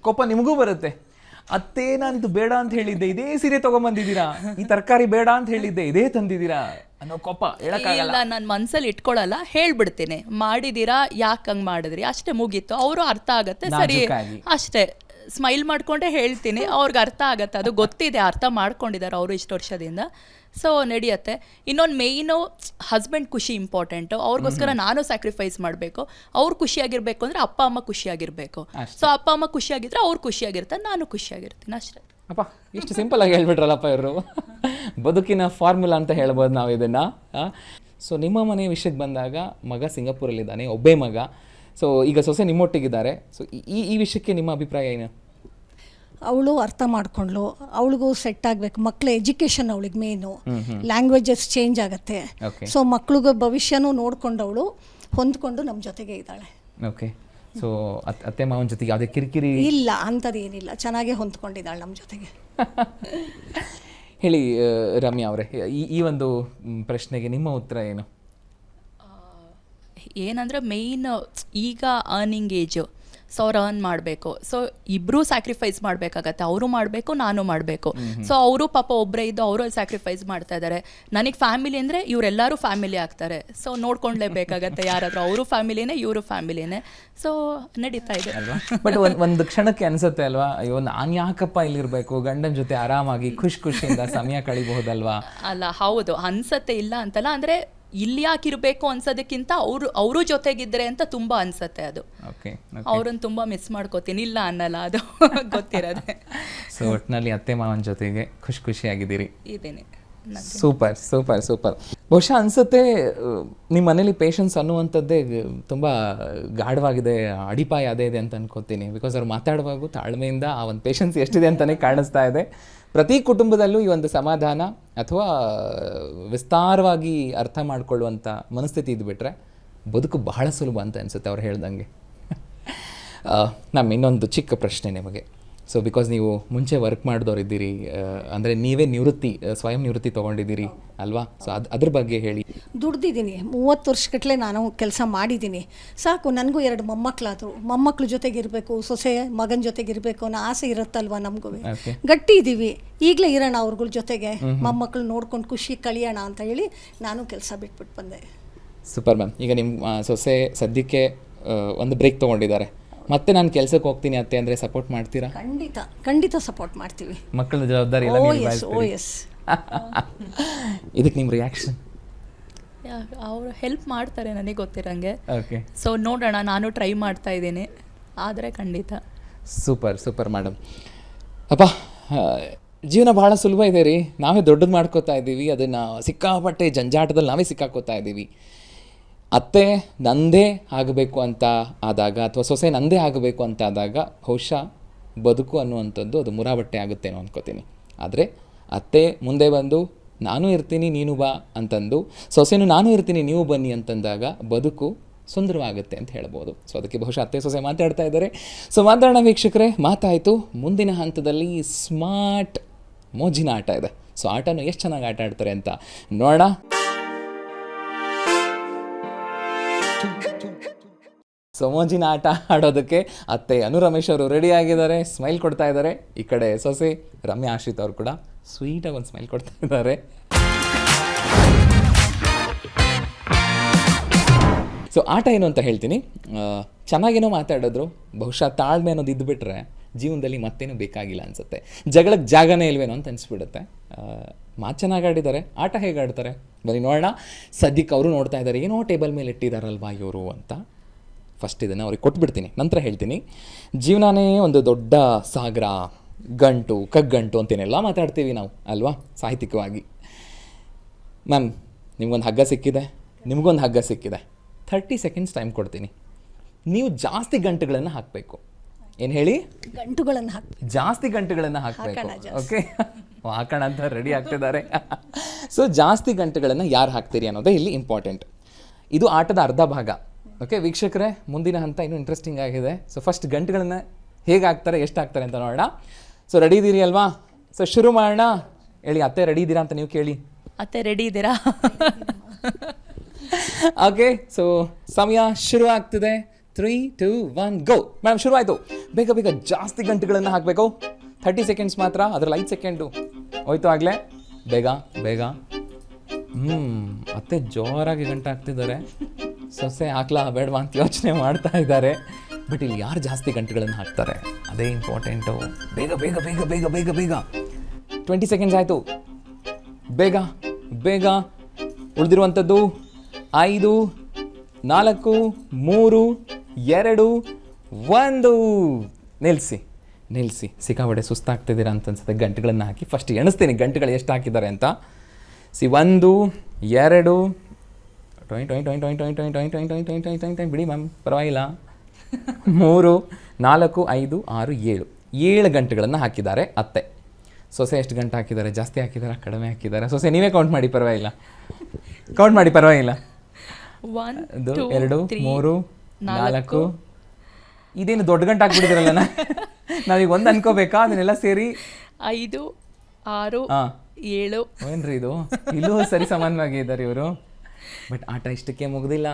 ಕೋಪ ನಿಮಗೂ ಬರುತ್ತೆ. ಅತ್ತೇ ನಾನು ಇದು ಬೇಡ ಅಂತ ಹೇಳಿದ್ದೆ ಇದೇ ಸೀರೆ ತಗೊಂಬಂದಿದ್ದೀರಾ? ಈ ತರಕಾರಿ ಬೇಡ ಅಂತ ಹೇಳಿದ್ದೆ ಇದೇ ತಂದಿದ್ದೀರಾ? ಅನ್ನೋ ಕೋಪ ಹೇಳಕ್ಕಾಗಲ್ಲ. ಇಲ್ಲ ನಾನು ಮನ್ಸಲ್ಲಿ ಇಟ್ಕೊಳಲ್ಲ ಹೇಳ್ಬಿಡ್ತೀನಿ. ಮಾಡಿದೀರಾ ಯಾಕೆ ಹಂಗ್ ಮಾಡಿದ್ರಿ? ಅಷ್ಟೇ ಮುಗೀತು. ಅವರು ಅರ್ಥ ಆಗತ್ತೆ ಸರಿ. ನಾಜೂಕಾಗಿ. ಅಷ್ಟೇ. ಸ್ಮೈಲ್ ಮಾಡ್ಕೊಂಡೇ ಹೇಳ್ತೀನಿ. ಅವ್ರಿಗೆ ಅರ್ಥ ಆಗತ್ತೆ. ಅದು ಗೊತ್ತಿದೆ ಅರ್ಥ ಮಾಡ್ಕೊಂಡಿದ್ದಾರೆ ಅವರು ಇಷ್ಟು ವರ್ಷದಿಂದ. ಸೊ ನಡೆಯುತ್ತೆ. ಇನ್ನೊಂದು ಮೇಯ್ನು ಹಸ್ಬೆಂಡ್ ಖುಷಿ ಇಂಪಾರ್ಟೆಂಟು ಅವ್ರಿಗೋಸ್ಕರ ನಾನು ಸ್ಯಾಕ್ರಿಫೈಸ್ ಮಾಡಬೇಕು. ಅವ್ರು ಖುಷಿಯಾಗಿರ್ಬೇಕು ಅಂದರೆ ಅಪ್ಪ ಅಮ್ಮ ಖುಷಿಯಾಗಿರ್ಬೇಕು. ಸೊ ಅಪ್ಪ ಅಮ್ಮ ಖುಷಿಯಾಗಿದ್ರೆ ಅವ್ರು ಖುಷಿಯಾಗಿರ್ತಾರೆ ನಾನು ಖುಷಿಯಾಗಿರ್ತೀನಿ ಅಷ್ಟೇ. ಅಪ್ಪ ಇಷ್ಟು ಸಿಂಪಲ್ ಆಗಿ ಹೇಳ್ಬಿಟ್ರಲ್ಲಪ್ಪ ಇವರು. ಬದುಕಿನ ಫಾರ್ಮುಲಾ ಅಂತ ಹೇಳ್ಬೋದು ನಾವು ಇದನ್ನು. ಸೊ ನಿಮ್ಮ ಮನೆ ವಿಷಯಕ್ಕೆ ಬಂದಾಗ ಮಗ ಸಿಂಗಾಪುರಲ್ಲಿದ್ದಾನೆ ಒಬ್ಬೇ ಮಗ. ಸೊ ಈಗ ಸೊಸೆ ನಿಮ್ಮೊಟ್ಟಿಗಿದ್ದಾರೆ. ಸೊ ಈ ಈ ವಿಷಯಕ್ಕೆ ನಿಮ್ಮ ಅಭಿಪ್ರಾಯ ಏನು? ಅವಳು ಅರ್ಥ ಮಾಡ್ಕೊಂಡ್ಲು ಅವಳಿಗೂ ಸೆಟ್ ಆಗಬೇಕು. ಮಕ್ಕಳ ಎಜುಕೇಷನ್ ಅವಳಿಗೆ ಮೇನು ಲ್ಯಾಂಗ್ವೇಜಸ್ ಚೇಂಜ್ ಆಗುತ್ತೆ. ಸೊ ಮಕ್ಳಿಗೆ ಭವಿಷ್ಯನೂ ನೋಡ್ಕೊಂಡು ಅವಳು ಹೊಂದ್ಕೊಂಡು ನಮ್ಮ ಜೊತೆಗೆ ಇದ್ದಾಳೆ. ಓಕೆ ಸೊ ಅತ್ತೆ ಮಾವನ ಜೊತೆಗೆ ಯಾವುದೇ ಕಿರಿಕಿರಿ? ಇಲ್ಲ ಅಂಥದ್ದು ಏನಿಲ್ಲ. ಚೆನ್ನಾಗೇ ಹೊಂದ್ಕೊಂಡಿದ್ದಾಳೆ ನಮ್ಮ ಜೊತೆಗೆ. ಹೇಳಿ ರಮ್ಯಾ ಅವರೇ ಈ ಈ ಒಂದು ಪ್ರಶ್ನೆಗೆ ನಿಮ್ಮ ಉತ್ತರ ಏನು? ಏನಂದ್ರೆ ಮೇಯ್ನ್ ಈಗ ಅರ್ನಿಂಗ್ ಏಜು ಸೊ ಅವ್ರು ಅರ್ನ್ ಮಾಡಬೇಕು. ಸೊ ಇಬ್ಬರೂ ಸ್ಯಾಕ್ರಿಫೈಸ್ ಮಾಡಬೇಕಾಗತ್ತೆ. ಅವರು ಮಾಡಬೇಕು ನಾನು ಮಾಡಬೇಕು. ಸೊ ಅವರು ಪಾಪ ಒಬ್ಬರೇ ಇದ್ದು ಅವರು ಸ್ಯಾಕ್ರಿಫೈಸ್ ಮಾಡ್ತಾ ಇದ್ದಾರೆ ನನಗೆ ಫ್ಯಾಮಿಲಿ ಅಂದರೆ ಇವರೆಲ್ಲರೂ ಫ್ಯಾಮಿಲಿ ಆಗ್ತಾರೆ. ಸೊ ನೋಡ್ಕೊಂಡ್ಲೇಬೇಕಾಗತ್ತೆ ಯಾರಾದರೂ. ಅವರು ಫ್ಯಾಮಿಲಿನೇ ಇವರು ಫ್ಯಾಮಿಲಿನೇ ಸೊ ನಡೀತಾ ಇದೆ. ಅಲ್ವಾ? ಬಟ್ ಒಂದು ಒಂದು ಕ್ಷಣಕ್ಕೆ ಅನಿಸುತ್ತೆ ಅಲ್ವಾ? ಅಯ್ಯೋ ನಾನು ಯಾಕಪ್ಪ ಇಲ್ಲಿರಬೇಕು? ಗಂಡನ ಜೊತೆ ಆರಾಮಾಗಿ ಖುಷಿ ಖುಷಿಯಿಂದ ಸಮಯ ಕಳಿಬಹುದಲ್ವಾ? ಅಲ್ಲ ಹೌದು. ಅನ್ಸತ್ತೆ ಇಲ್ಲ ಅಂತಲ್ಲ. ಅಂದರೆ ಇಲ್ಲಿ ಯಾಕಿರಬೇಕು ಅನ್ಸೋದಕ್ಕಿಂತ ಅವರು ಅವರು ಜೊತೆಗಿದ್ರೆ ಅಂತ ತುಂಬ ಅನ್ಸತ್ತೆ ಅದು. ಓಕೆ ಅವ್ರನ್ನ ತುಂಬ ಮಿಸ್ ಮಾಡ್ಕೋತೀನಿ. ಇಲ್ಲ ಅನ್ನಲ್ಲ ಅದು ಗೊತ್ತಿರೋದೆ. ಸೊ ಒಟ್ಟಿನಲ್ಲಿ ಅತ್ತೆ ಮಾವನ ಜೊತೆಗೆ ಖುಷಿ ಖುಷಿಯಾಗಿದ್ದೀರಿ. ಇದೇನೆ ಸೂಪರ್ ಸೂಪರ್ ಸೂಪರ್ ಬಹುಶಃ ಅನ್ಸುತ್ತೆ ನಿಮ್ಮ ಮನೇಲಿ ಪೇಷನ್ಸ್ ಅನ್ನುವಂಥದ್ದೇ ತುಂಬ ಗಾಢವಾಗಿದೆ ಅಡಿಪಾಯ ಅದೇ ಇದೆ ಅಂತ ಅನ್ಕೋತೀನಿ. ಬಿಕಾಸ್ ಅವ್ರು ಮಾತಾಡುವಾಗ ತಾಳ್ಮೆಯಿಂದ ಆ ಒಂದು ಪೇಷನ್ಸ್ ಎಷ್ಟಿದೆ ಅಂತಲೇ ಕಾಣಿಸ್ತಾ ಇದೆ. ಪ್ರತಿ ಕುಟುಂಬದಲ್ಲೂ ಈ ಒಂದು ಸಮಾಧಾನ ಅಥವಾ ವಿಸ್ತಾರವಾಗಿ ಅರ್ಥ ಮಾಡಿಕೊಳ್ಳುವಂಥ ಮನಸ್ಥಿತಿ ಇದ್ಬಿಟ್ರೆ ಬದುಕು ಬಹಳ ಸುಲಭ ಅಂತ ಅನಿಸುತ್ತೆ ಅವ್ರು ಹೇಳ್ದಂಗೆ. ನಮ್ಮ ಇನ್ನೊಂದು ಚಿಕ್ಕ ಪ್ರಶ್ನೆ ನಿಮಗೆ. ಸೊ ಬಿಕಾಸ್ ನೀವು ಮುಂಚೆ ವರ್ಕ್ ಮಾಡಿದವ್ರಿದ್ದೀರಿ ಅಂದರೆ ನೀವೇ ನಿವೃತ್ತಿ ಸ್ವಯಂ ನಿವೃತ್ತಿ ತೊಗೊಂಡಿದ್ದೀರಿ ಅಲ್ವಾ? ಸೊ ಅದು ಅದ್ರ ಬಗ್ಗೆ ಹೇಳಿ. ದುಡ್ದಿದ್ದೀನಿ. ಮೂವತ್ತು ವರ್ಷಗಟ್ಟಲೆ ನಾನು ಕೆಲಸ ಮಾಡಿದ್ದೀನಿ. ಸಾಕು ನನಗೂ ಎರಡು ಮೊಮ್ಮಕ್ಕಳಾದರು ಮೊಮ್ಮಕ್ಳ ಜೊತೆಗಿರಬೇಕು ಸೊಸೆ ಮಗನ ಜೊತೆಗಿರಬೇಕು ಅನ್ನೋ ಆಸೆ ಇರುತ್ತಲ್ವ ನಮಗೂ? ಗಟ್ಟಿ ಇದ್ದೀವಿ ಈಗಲೇ ಇರೋಣ ಅವ್ರಗಳ ಜೊತೆಗೆ. ಮೊಮ್ಮಕ್ಕಳು ನೋಡ್ಕೊಂಡು ಖುಷಿ ಕಳಿಯೋಣ ಅಂತ ಹೇಳಿ ನಾನು ಕೆಲಸ ಬಿಟ್ಬಿಟ್ಟು ಬಂದೆ. ಸೂಪರ್ ಮ್ಯಾಮ್ ಈಗ ನಿಮ್ಮ ಸೊಸೆ ಸದ್ಯಕ್ಕೆ ಒಂದು ಬ್ರೇಕ್ ತೊಗೊಂಡಿದ್ದಾರೆ. ಮತ್ತೆ ನಾನು ಕೆಲಸಕ್ಕೆ ಹೋಗ್ತೀನಿ ಅತ್ತೆ ಅಂದರೆ ಸಪೋರ್ಟ್ ಮಾಡ್ತೀರಾ? ಖಂಡಿತ ಖಂಡಿತ ಸಪೋರ್ಟ್ ಮಾಡ್ತೀವಿ. ಮಕ್ಕಳ ಜವಾಬ್ದಾರಿ ಎಲ್ಲ ಓ ನೀವು ಎಸ್ ಓ ಎಸ್ ಇದಕ್ಕೆ ನಿಮ್ಮ ರಿಯಾಕ್ಷನ್ ಅವರು ಹೆಲ್ಪ್ ಮಾಡ್ತಾರೆ ನನಗೆ ಗೊತ್ತಿರಂಗೆ ಓಕೆ ಸೊ ನೋಡೋಣ ನಾನು ಟ್ರೈ ಮಾಡ್ತಾ ಇದ್ದೀನಿ. ಆದರೆ ಖಂಡಿತ. ಸೂಪರ್ ಸೂಪರ್ ಮೇಡಮ್ ಅಪ್ಪ ಆ, ಜೀವನ ಭಾಳ ಸುಲಭ ಇದೆ ರೀ. ನಾವೇ ದೊಡ್ಡದು ಮಾಡ್ಕೋತಾ ಇದ್ದೀವಿ ಅದನ್ನು ಸಿಕ್ಕಾಪಟ್ಟೆ ಜಂಜಾಟದಲ್ಲಿ ನಾವೇ ಸಿಕ್ಕಾಕೋತಾ ಇದ್ದೀವಿ ಅತ್ತೆ ನಂದೇ ಆಗಬೇಕು ಅಂತ ಆದಾಗ ಅಥವಾ ಸೊಸೆ ನಂದೇ ಆಗಬೇಕು ಅಂತ ಆದಾಗ ಬಹುಶಃ ಬದುಕು ಅನ್ನುವಂಥದ್ದು ಅದು ಮುರಾಬಟ್ಟೆ ಆಗುತ್ತೇನೋ ಅನ್ಕೋತೀನಿ. ಆದರೆ ಅತ್ತೆ ಮುಂದೆ ಬಂದು, ನಾನು ಇರ್ತೀನಿ, ನೀನು ಬಾ ಅಂತಂದು, ಸೊಸೆನೂ ನಾನು ಇರ್ತೀನಿ, ನೀವು ಬನ್ನಿ ಅಂತಂದಾಗ ಬದುಕು ಸುಂದರವಾಗುತ್ತೆ ಅಂತ ಹೇಳ್ಬೋದು. ಸೊ ಅದಕ್ಕೆ ಬಹುಶಃ ಅತ್ತೆ ಸೊಸೆ ಮಾತಾಡ್ತಾ ಇದ್ದಾರೆ. ಸೊ ಮಾತಾಡೋಣ ವೀಕ್ಷಕರೇ, ಮಾತಾಯಿತು. ಮುಂದಿನ ಹಂತದಲ್ಲಿ ಸ್ಮಾರ್ಟ್ ಮೋಜಿನ ಆಟ ಇದೆ. ಸೊ ಆಟನೂ ಎಷ್ಟು ಚೆನ್ನಾಗಿ ಆಟ ಆಡ್ತಾರೆ ಅಂತ ನೋಡೋಣ. ಸೊ ಮೋಜಿನ ಆಟ ಆಡೋದಕ್ಕೆ ಅತ್ತೆ ಅನು ರಮೇಶ್ ಅವರು ರೆಡಿ ಆಗಿದ್ದಾರೆ ಸ್ಮೈಲ್ ಕೊಡ್ತಾ ಇದ್ದಾರೆ. ಈ ಕಡೆ ಸೊಸೆ ರಮ್ಯಾ ಆಶ್ರಿತ್ ಅವರು ಕೂಡ ಸ್ವೀಟಾಗಿ ಒಂದು ಸ್ಮೈಲ್ ಕೊಡ್ತಾ ಇದ್ದಾರೆ. ಸೊ ಆಟ ಏನು ಅಂತ ಹೇಳ್ತೀನಿ. ಚೆನ್ನಾಗೇನೋ ಮಾತಾಡಿದ್ರು, ಬಹುಶಃ ತಾಳ್ಮೆ ಅನ್ನೋದು ಇದ್ದುಬಿಟ್ರೆ ಜೀವನದಲ್ಲಿ ಮತ್ತೇನು ಬೇಕಾಗಿಲ್ಲ ಅನ್ಸುತ್ತೆ. ಜಗಳಕ್ಕೆ ಜಾಗನೇ ಇಲ್ವೇನೋ ಅಂತ ಅನಿಸ್ಬಿಡುತ್ತೆ. ಮಾತು ಚೆನ್ನಾಗಿ ಆಡಿದ್ದಾರೆ. ಆಟ ಹೇಗೆ ಆಡ್ತಾರೆ? ಬರೀ ನೋಡೋಣ. ಸದ್ಯಕ್ಕೆ ಅವರು ನೋಡ್ತಾ ಇದ್ದಾರೆ. ಏನೋ ಟೇಬಲ್ ಮೇಲೆ ಇಟ್ಟಿದ್ದಾರಲ್ವಾ ಇವರು ಅಂತ. ಫಸ್ಟ್ ಇದನ್ನು ಅವ್ರಿಗೆ ಕೊಟ್ಬಿಡ್ತೀನಿ. ನಂತರ ಹೇಳ್ತೀನಿ. ಜೀವನನೇ ಒಂದು ದೊಡ್ಡ ಸಾಗರ. ಗಂಟು ಕಗ್ಗಂಟು ಅಂತೇನೆಲ್ಲ ಮಾತಾಡ್ತೀವಿ ನಾವು ಅಲ್ವಾ? ಸಾಹಿತ್ಯಿಕವಾಗಿ. ಮ್ಯಾಮ್ ನಿಮಗೊಂದು ಹಗ್ಗ ಸಿಕ್ಕಿದೆ? ನಿಮಗೊಂದು ಹಗ್ಗ ಸಿಕ್ಕಿದೆ. ಥರ್ಟಿ ಸೆಕೆಂಡ್ಸ್ ಟೈಮ್ ಕೊಡ್ತೀನಿ. ನೀವು ಜಾಸ್ತಿ ಗಂಟುಗಳನ್ನು ಹಾಕಬೇಕು. ಏನು ಹೇಳಿ? ಗಂಟುಗಳನ್ನು ಹಾಕಿ ಜಾಸ್ತಿ ಗಂಟುಗಳನ್ನು ಹಾಕಬೇಕು. ಓಕೆ ಹಾಕೋಣ ಅಂತ ರೆಡಿ ಆಗ್ತಿದ್ದಾರೆ. ಸೊ ಜಾಸ್ತಿ ಗಂಟೆಗಳನ್ನು ಯಾರು ಹಾಕ್ತೀರಿ ಅನ್ನೋದೇ ಇಲ್ಲಿ ಇಂಪಾರ್ಟೆಂಟ್ ಇದು ಆಟದ ಅರ್ಧ ಭಾಗ. ಓಕೆ ವೀಕ್ಷಕರೇ ಮುಂದಿನ ಹಂತ ಇನ್ನೂ ಇಂಟ್ರೆಸ್ಟಿಂಗ್ ಆಗಿದೆ. ಸೊ ಫಸ್ಟ್ ಗಂಟೆಗಳನ್ನು ಹೇಗೆ ಹಾಕ್ತಾರೆ ಎಷ್ಟು ಹಾಕ್ತಾರೆ ಅಂತ ನೋಡೋಣ. ಸೊ ರೆಡಿ ಇದ್ದೀರಿ ಅಲ್ವಾ? ಸೊ ಶುರು ಮಾಡೋಣ. ಹೇಳಿ ಅತ್ತೆ ರೆಡಿ ಇದ್ದೀರಾ ಅಂತ ನೀವು ಕೇಳಿ. ಅತ್ತೆ ರೆಡಿ ಇದ್ದೀರಾ ಓಕೆ ಸೊ ಸಮಯ ಶುರು ಆಗ್ತಿದೆ. Three two one go madam ಶುರು ಆಯಿತು ಬೇಗ ಬೇಗ ಜಾಸ್ತಿ ಗಂಟೆಗಳನ್ನು ಹಾಕಬೇಕು. ಥರ್ಟಿ ಸೆಕೆಂಡ್ಸ್ ಮಾತ್ರ, ಅದ್ರಲ್ಲಿ ಐದು ಸೆಕೆಂಡು ಹೋಯ್ತು ಆಗಲೇ. ಬೇಗ ಬೇಗ. ಹ್ಞೂ ಮತ್ತೆ ಜೋರಾಗಿ ಗಂಟೆ ಹಾಕ್ತಿದ್ದಾರೆ. ಸೊಸೆ ಹಾಕ್ಲಾ ಬೇಡವಾ ಅಂತ ಯೋಚನೆ ಮಾಡ್ತಾ ಇದ್ದಾರೆ. ಬಟ್ ಇಲ್ಲಿ ಯಾರು ಜಾಸ್ತಿ ಗಂಟೆಗಳನ್ನು ಹಾಕ್ತಾರೆ? ಅದೇ ಇಂಪಾರ್ಟೆಂಟು ಬೇಗ ಬೇಗ ಬೇಗ ಬೇಗ ಬೇಗ ಬೇಗ. ಟ್ವೆಂಟಿ ಸೆಕೆಂಡ್ಸ್ ಆಯಿತು. ಬೇಗ ಬೇಗ. ಉಳಿದಿರುವಂಥದ್ದು ಐದು, ನಾಲ್ಕು, ಮೂರು, ಎರಡು, ಒಂದು. ನಿಲ್ಲಿಸಿ ನಿಲ್ಲಿಸಿ ಸಿಕ್ಕಾಪಟ್ಟೆ ಸುಸ್ತಾಗ್ತಿದ್ದೀರಾ ಅಂತ ಅನ್ಸುತ್ತೆ ಗಂಟೆಗಳನ್ನು ಹಾಕಿ ಫಸ್ಟ್ ಎಣಿಸ್ತೀನಿ ಗಂಟೆಗಳು ಎಷ್ಟು ಹಾಕಿದ್ದಾರೆ ಅಂತ ಸಿ ಒಂದು ಎರಡು ಟೊಯ್ ಟೊಯ್ ಟೊಯ್ ಟೊಯ್ ಟೊಯ್ ಟೊಯ್ ಟೊಯ್ ಟೊಯ್ ಟೊಯ್ ಟೊಯ್ ಟೊಯ್ ಟೊಯ್ ಟೊಯ್ ಬಿಡಿ ಮ್ಯಾಮ್ ಪರವಾಗಿಲ್ಲ ಮೂರು ನಾಲ್ಕು ಐದು ಆರು ಏಳು ಏಳು ಗಂಟೆಗಳನ್ನು ಹಾಕಿದ್ದಾರೆ ಅತ್ತೆ ಸೊಸೆ ಎಷ್ಟು ಗಂಟೆ ಹಾಕಿದ್ದಾರೆ ಜಾಸ್ತಿ ಹಾಕಿದ್ದಾರೆ ಕಡಿಮೆ ಹಾಕಿದ್ದಾರೆ ಸೊಸೆ ನೀವೇ ಕೌಂಟ್ ಮಾಡಿ ಪರವಾಗಿಲ್ಲ ಕೌಂಟ್ ಮಾಡಿ ಪರವಾಗಿಲ್ಲ ಒಂದು ಎರಡು ಮೂರು ನಾಲ್ಕು ಇದೇನು ದೊಡ್ಡ ಗಂಟೆ ಹಾಕ್ಬಿಟ್ಟಿದ್ರಲ್ಲ ನಾ ನಾವೀಗ ಒಂದು ಅನ್ಕೋಬೇಕಾ? ಅದನ್ನೆಲ್ಲ ಸೇರಿ. ಐದು ಆರು ಹಾಂ ಏಳು. ಏನ್ರಿ ಇದು? ಇಲ್ಲೂ ಸರಿ ಸಮಾನವಾಗಿ ಇದ್ದಾರೆ ಇವರು. ಬಟ್ ಆಟ ಇಷ್ಟಕ್ಕೆ ಮುಗ್ದಿಲ್ಲ.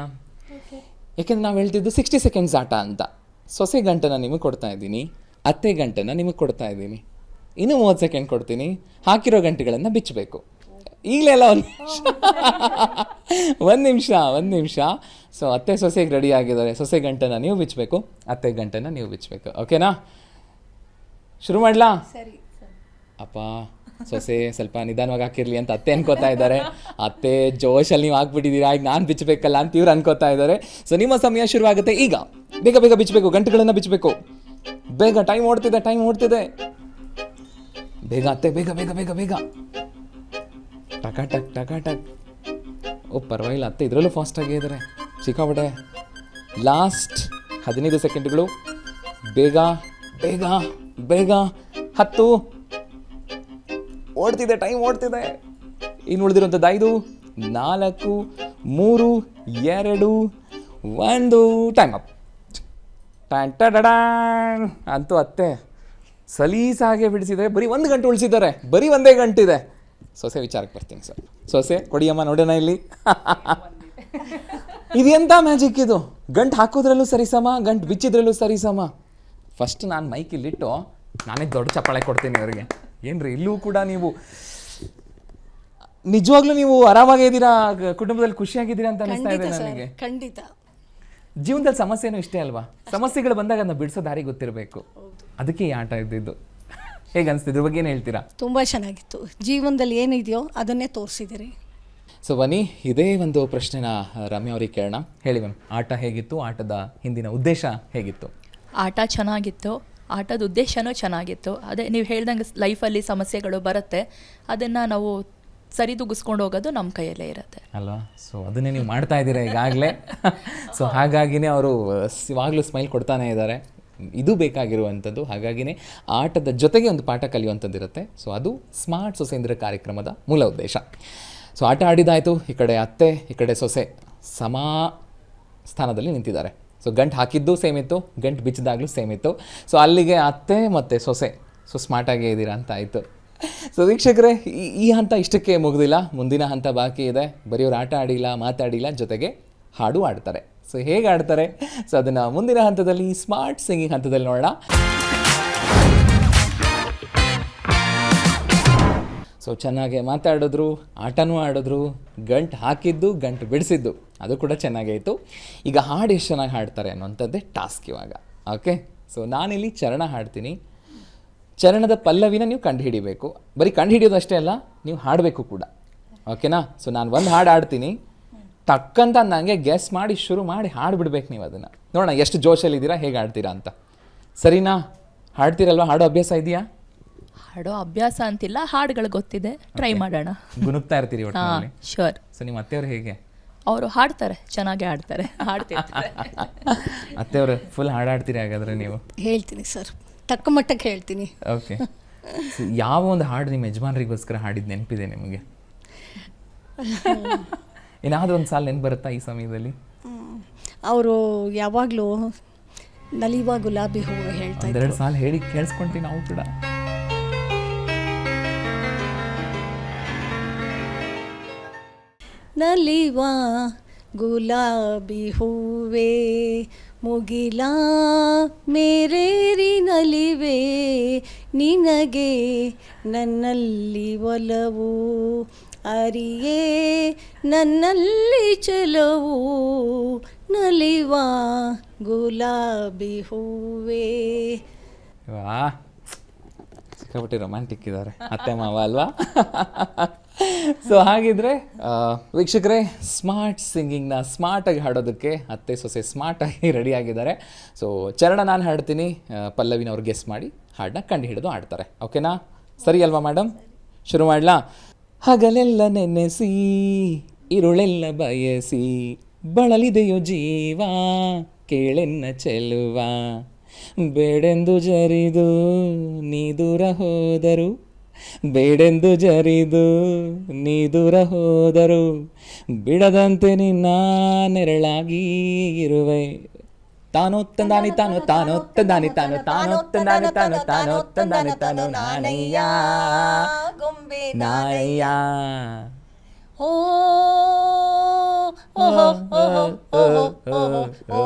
ಯಾಕೆಂದ್ರೆ ನಾವು ಹೇಳ್ತಿದ್ದು ಸಿಕ್ಸ್ಟಿ ಸೆಕೆಂಡ್ಸ್ ಆಟ ಅಂತ. ಸೊಸೆ ಗಂಟನ ನಿಮಗೆ ಕೊಡ್ತಾ ಇದ್ದೀನಿ. ಅತ್ತೆ ಗಂಟನ ನಿಮಗೆ ಕೊಡ್ತಾ ಇದ್ದೀನಿ. ಇನ್ನೂ ಮೂವತ್ತು ಸೆಕೆಂಡ್ ಕೊಡ್ತೀನಿ. ಹಾಕಿರೋ ಗಂಟೆಗಳನ್ನು ಬಿಚ್ಚಬೇಕು ಈಗಲೇ ಎಲ್ಲ ಒಂದು ಒಂದು ನಿಮಿಷ ಒಂದು ನಿಮಿಷ. ಸೊ ಅತ್ತೆ ಸೊಸೆಗೆ ರೆಡಿ ಆಗಿದ್ದಾರೆ. ಸೊಸೆ ಗಂಟನ ನೀವು ಬಿಚ್ಚಬೇಕು ಅತ್ತೆ ಗಂಟನ ನೀವು ಬಿಚ್ಚಬೇಕು ಓಕೆನಾ ಶುರು ಮಾಡ್ಲಾ? ಸರಿ ಅಪ್ಪ ಸೊಸೆ ಸ್ವಲ್ಪ ನಿಧಾನವಾಗಿ ಹಾಕಿರ್ಲಿ ಅಂತ ಅತ್ತೆ ಅನ್ಕೋತಾ ಇದ್ದಾರೆ. ಅತ್ತೆ ಜೋಶಲ್ಲಿ ನೀವು ಹಾಕ್ಬಿಟ್ಟಿದ್ದೀರಾ ಈಗ ನಾನು ಬಿಚ್ಚಬೇಕಲ್ಲ ಅಂತ ಇವ್ರು ಅನ್ಕೋತಾ ಇದ್ದಾರೆ. ಸೊ ನಿಮ್ಮ ಸಮಯ ಶುರುವಾಗುತ್ತೆ. ಈಗ ಬೇಗ ಬೇಗ ಬಿಚ್ಚಬೇಕು ಗಂಟೆಗಳನ್ನು ಬಿಚ್ಚಬೇಕು ಬೇಗ ಟೈಮ್ ಓಡ್ತಿದೆ ಟೈಮ್ ಓಡ್ತಿದೆ. ಬೇಗ ಅತ್ತೆ ಬೇಗ ಬೇಗ ಬೇಗ ಬೇಗ. ಟಕ ಟಕ್ ಟಕ ಟಕ್. ಓ ಪರವಾಗಿಲ್ಲ ಅತ್ತೆ ಇದರಲ್ಲೂ ಫಾಸ್ಟ್ ಆಗಿದ್ದಾರೆ ಸಿಕ್ಕಾಪಟ್ಟೆ. ಲಾಸ್ಟ್ ಹದಿನೈದು ಸೆಕೆಂಡ್ಗಳು ಬೇಗ ಬೇಗ. ಬೇಗ ಹತ್ತು. ಓಡ್ತಿದೆ ಟೈಮ್ ಓಡ್ತಿದೆ. ಇನ್ನು ಉಳಿದಿರುವಂಥದ್ದು ಐದು, ನಾಲ್ಕು, ಮೂರು, ಎರಡು, ಒಂದು. ಟೈಮ್ ಅಪ್ ಟ್ಯಾನ್ ಟಡಡಾನ್ ಅಂತೂ ಅತ್ತೆ. ಸಲೀಸಾಗೆ ಬಿಡಿಸಿದೆ ಬರೀ ಒಂದು ಗಂಟೆ ಉಳಿಸಿದ್ದಾರೆ. ಬರೀ ಒಂದೇ ಗಂಟಿದೆ. ಸೊಸೆ ವಿಚಾರಕ್ಕೆ ಬರ್ತೀನಿ ಸರ್. ಸೊಸೆ, ಕೊಡಿಯಮ್ಮ ನೋಡೋಣ ಇಲ್ಲಿ. ಇದೆಂಥ ಮ್ಯಾಜಿಕ್ ಇದು? ಗಂಟು ಹಾಕೋದ್ರಲ್ಲೂ ಸರಿಸಮ ಗಂಟು ಬಿಚ್ಚಿದ್ರಲ್ಲೂ ಸರಿ ಸಮ. ಫಸ್ಟ್ ನಾನು ಮೈಕ್ ಇಲ್ಲಿಟ್ಟು ನಾನೇ ದೊಡ್ಡ ಚಪ್ಪಾಳೆ ಕೊಡ್ತೀನಿ ಅವರಿಗೆ. ಏನ್ರಿ ಇಲ್ಲೂ ಕೂಡ ನೀವು ನಿಜವಾಗ್ಲೂ ನೀವು ಆರಾಮಾಗಿದ್ದೀರಾ ಇದ್ದೀರಾ? ಕುಟುಂಬದಲ್ಲಿ ಖುಷಿಯಾಗಿದ್ದೀರಾ ಅಂತ ಅನಿಸ್ತಾ ಇದೆ ನನಗೆ. ಖಂಡಿತ. ಜೀವನದಲ್ಲಿ ಸಮಸ್ಯೆನೂ ಇಷ್ಟೇ ಅಲ್ವಾ? ಸಮಸ್ಯೆಗಳು ಬಂದಾಗ ಅದನ್ನ ಬಿಡಿಸೋ ದಾರಿ ಗೊತ್ತಿರಬೇಕು. ಅದಕ್ಕೆ ಈ ಆಟ ಇದ್ದಿದ್ದು. ಹೇಗೆ ಅನಿಸ್ತಿದ್ರು ಬಗ್ಗೆ ಏನು ಹೇಳ್ತೀರಾ? ತುಂಬ ಚೆನ್ನಾಗಿತ್ತು. ಜೀವನದಲ್ಲಿ ಏನಿದೆಯೋ ಅದನ್ನೇ ತೋರಿಸಿದಿರಿ ಸೊ ಬನ್ನಿ ಇದೇ ಒಂದು ಪ್ರಶ್ನೆನ ರಮ್ಯ ಅವ್ರಿಗೆ ಕೇಳೋಣ. ಹೇಳಿ ಮ್ಯಾಮ್ ಆಟ ಹೇಗಿತ್ತು? ಆಟದ ಹಿಂದಿನ ಉದ್ದೇಶ ಹೇಗಿತ್ತು? ಆಟ ಚೆನ್ನಾಗಿತ್ತು, ಆಟದ ಉದ್ದೇಶನೂ ಚೆನ್ನಾಗಿತ್ತು. ಅದೇ ನೀವು ಹೇಳ್ದಂಗೆ ಲೈಫಲ್ಲಿ ಸಮಸ್ಯೆಗಳು ಬರುತ್ತೆ, ಅದನ್ನು ನಾವು ಸರಿದೂಗಿಸ್ಕೊಂಡು ಹೋಗೋದು ನಮ್ಮ ಕೈಯಲ್ಲೇ ಇರುತ್ತೆ. ಅಲ್ವಾ? ಸೊ ಅದನ್ನೇ ನೀವು ಮಾಡ್ತಾ ಇದ್ದೀರಾ ಈಗಾಗಲೇ? ಸೊ ಹಾಗಾಗಿನೇ ಅವರು ಇವಾಗಲೂ ಸ್ಮೈಲ್ ಕೊಡ್ತಾನೆ ಇದ್ದಾರೆ. ಇದು ಬೇಕಾಗಿರುವಂಥದ್ದು, ಹಾಗಾಗಿನೇ ಆಟದ ಜೊತೆಗೆ ಒಂದು ಪಾಠ ಕಲಿಯುವಂಥದ್ದು ಇರುತ್ತೆ ಸೊ ಅದು ಸ್ಮಾರ್ಟ್ ಸೊಸೇಂದ್ರ ಕಾರ್ಯಕ್ರಮದ ಮೂಲ ಉದ್ದೇಶ. ಸೊ ಆಟ ಆಡಿದಾಯಿತು, ಈ ಕಡೆ ಅತ್ತೆ, ಈ ಕಡೆ ಸೊಸೆ ಸಮ ಸ್ಥಾನದಲ್ಲಿ ನಿಂತಿದ್ದಾರೆ. ಸೊ ಗಂಟು ಹಾಕಿದ್ದು ಸೇಮ್ ಇತ್ತು, ಗಂಟು ಬಿಚ್ಚಿದಾಗಲೂ ಸೇಮ್ ಇತ್ತು. ಸೊ ಅಲ್ಲಿಗೆ ಅತ್ತೆ ಮತ್ತು ಸೊಸೆ. ಸೊ ಸ್ಮಾರ್ಟಾಗೇ ಇದ್ದೀರಾ ಅಂತ ಆಯಿತು. ಸೊ ವೀಕ್ಷಕರೇ, ಈ- ಹಂತ ಇಷ್ಟಕ್ಕೆ ಮುಗಿದಿಲ್ಲ. ಮುಂದಿನ ಹಂತ ಬಾಕಿ ಇದೆ. ಬರೆಯೋರು ಆಟ ಆಡಿಲ್ಲ, ಮಾತಾಡಿಲ್ಲ, ಜೊತೆಗೆ ಹಾಡು ಆಡ್ತಾರೆ ಸೊ ಹೇಗೆ ಆಡ್ತಾರೆ ಸೊ ಅದನ್ನು ಮುಂದಿನ ಹಂತದಲ್ಲಿ ಸ್ಮಾರ್ಟ್ ಸಿಂಗಿಂಗ್ ಹಂತದಲ್ಲಿ ನೋಡೋಣ. ಸೊ ಚೆನ್ನಾಗೆ ಮಾತಾಡಿದ್ರು, ಆಟನೂ ಆಡಿದ್ರು, ಗಂಟು ಹಾಕಿದ್ದು, ಗಂಟು ಬಿಡಿಸಿದ್ದು, ಅದು ಕೂಡ ಚೆನ್ನಾಗೇ ಇತ್ತು. ಈಗ ಹಾಡು ಎಷ್ಟು ಚೆನ್ನಾಗಿ ಹಾಡ್ತಾರೆ ಅನ್ನೋಂಥದ್ದೇ ಟಾಸ್ಕ್ ಇವಾಗ ಓಕೆ ಸೊ ನಾನಿಲ್ಲಿ ಚರಣ ಹಾಡ್ತೀನಿ. ಚರಣದ ಪಲ್ಲವಿನ ನೀವು ಕಂಡುಹಿಡಿಬೇಕು. ಬರೀ ಕಂಡುಹಿಡಿಯೋದು ಅಷ್ಟೇ ಅಲ್ಲ, ನೀವು ಹಾಡಬೇಕು ಕೂಡ ಓಕೆನಾ ಸೊ ನಾನು ಒಂದು ಹಾಡು ಹಾಡ್ತೀನಿ. ತಕ್ಕಂತ ನನಗೆ ಗೆಸ್ ಮಾಡಿ, ಶುರು ಮಾಡಿ ಹಾಡ್ಬಿಡ್ಬೇಕು ನೀವು ಅದನ್ನು. ನೋಡೋಣ, ಎಷ್ಟು ಜೋಶಲ್ಲಿದ್ದೀರಾ ಹೇಗೆ ಹಾಡ್ತೀರಾ ಅಂತ. ಸರಿನಾ? ಹಾಡ್ತೀರಲ್ವ? ಹಾಡೋ ಅಭ್ಯಾಸ ಇದೆಯಾ? ಹಾಡೋ ಅಭ್ಯಾಸ ಅಂತಿಲ್ಲ ಹಾಡುಗಳು ಗೊತ್ತಿದೆ. ಟ್ರೈ ಮಾಡೋಣ. ಗುಣುಕ್ತಾ ಇರ್ತೀರಿ ಒಟ್ಟಿನಲ್ಲಿ ಶೋರ್ ಸೊ ನಿಮ್ಮ ಅತ್ತೆಯವ್ರು ಹೇಗೆ? ಅವರು ಹಾಡ್ತಾರೆ ಚೆನ್ನಾಗಿ ಹಾಡ್ತಾರೆ ಹಾಡ್ತಿರ್ತಾರೆ. ಅತ್ತೆಯವರು ಫುಲ್ ಹಾಡಾಡ್ತೀರಿ ಹಾಗಾದ್ರೆ ನೀವು? ಹೇಳ್ತೀನಿ ಸರ್ ತಕ್ಕ ಮಟ್ಟಕ್ಕೆ ಹೇಳ್ತೀನಿ. ಓಕೆ ಯಾವ ಒಂದು ಹಾಡು ನಿಮ್ಮ ಯಜಮಾನರಿಗೋಸ್ಕರ ಹಾಡಿದ ನೆನಪಿದೆ ನಿಮಗೆ? ಏನಾದರೂ ಒಂದು ಸಾಲ ನೆನಪು ಬರುತ್ತಾ ಈ ಸಮಯದಲ್ಲಿ? ಅವರು ಯಾವಾಗಲೂ ನಲಿವ ಗುಲಾಬಿ ಹೂವು ಹೇಳ್ತಾರೆ ಎರಡು ಸಾಲ ಹೇಳಿ ಕೇಳಿಸ್ಕೊಂತೀವಿ ನಾವು ಕೂಡ. ನಲಿವ ಗುಲಾಬಿ ಹೂವೆ, ಮುಗಿಲ ಮೇರೇರಿ ನಲಿವೆ, ನಿನಗೆ ನನ್ನಲ್ಲಿ ಒಲವು. ಅರಿಯೇ, ನನ್ನಲ್ಲಿ ಚಲವು. ನಲಿವ ಗುಲಾಬಿ ಹೂವೆ ಸಿಕ್ಕಾಪಟ್ಟಿ ರೊಮ್ಯಾಂಟಿಕ್ ಇದ್ದಾರೆ. ಅತ್ತೆ ಮಾವ ಅಲ್ವಾ? ಸೊ ಹಾಗಿದ್ರೆ ವೀಕ್ಷಕರೇ ಸ್ಮಾರ್ಟ್ ಸಿಂಗಿಂಗ್ನ ಸ್ಮಾರ್ಟಾಗಿ ಹಾಡೋದಕ್ಕೆ ಅತ್ತೆ ಸೊಸೆ ಸ್ಮಾರ್ಟಾಗಿ ರೆಡಿ ಆಗಿದ್ದಾರೆ. ಸೊ ಚರಣ ನಾನು ಹಾಡ್ತೀನಿ. ಪಲ್ಲವಿನ ಅವ್ರು ಗೆಸ್ ಮಾಡಿ ಹಾಡನ್ನ ಕಂಡು ಹಿಡಿದು ಹಾಡ್ತಾರೆ. ಓಕೆನಾ ಸರಿ ಅಲ್ವಾ ಮೇಡಮ್ ಶುರು ಮಾಡಲಾ? ಹಗಲೆಲ್ಲ ನೆನೆಸಿ, ಇರುಳೆಲ್ಲ ಬಯಸಿ, ಬಳಲಿದೆಯೋ ಜೀವ, ಕೇಳೆನ್ನ ಚೆಲುವ. ಬೇಡೆಂದು ಜರಿದು, ನೀ ದೂರ ಹೋದರು ಬೇಡೆಂದು ಜರಿದು ನೀ ದೂರ ಹೋದರು ಬಿಡದಂತೆ ನಿನ್ನ ನೆರಳಾಗಿ ಇರುವೆ ತಾನೊತ್ತಂದಾನಿ ತಂದಾನಿ ತಾನು ತಾನೊತ್ತಂದಾನಿ ತಂದಾನಿ ತಾನು ತಾನೊತ್ತಂದಾನಿ ತಂದಾನಿ ತಾನು ತಾನೊತ್ತಂದಾನಿ ತಂದಾನಿ ತಾನು ನಾನಯ್ಯ ಗೊಂಬೆ ನಾನಯ್ಯ ಓ ಓ ಓ ಓ ಓ ಓಹೋ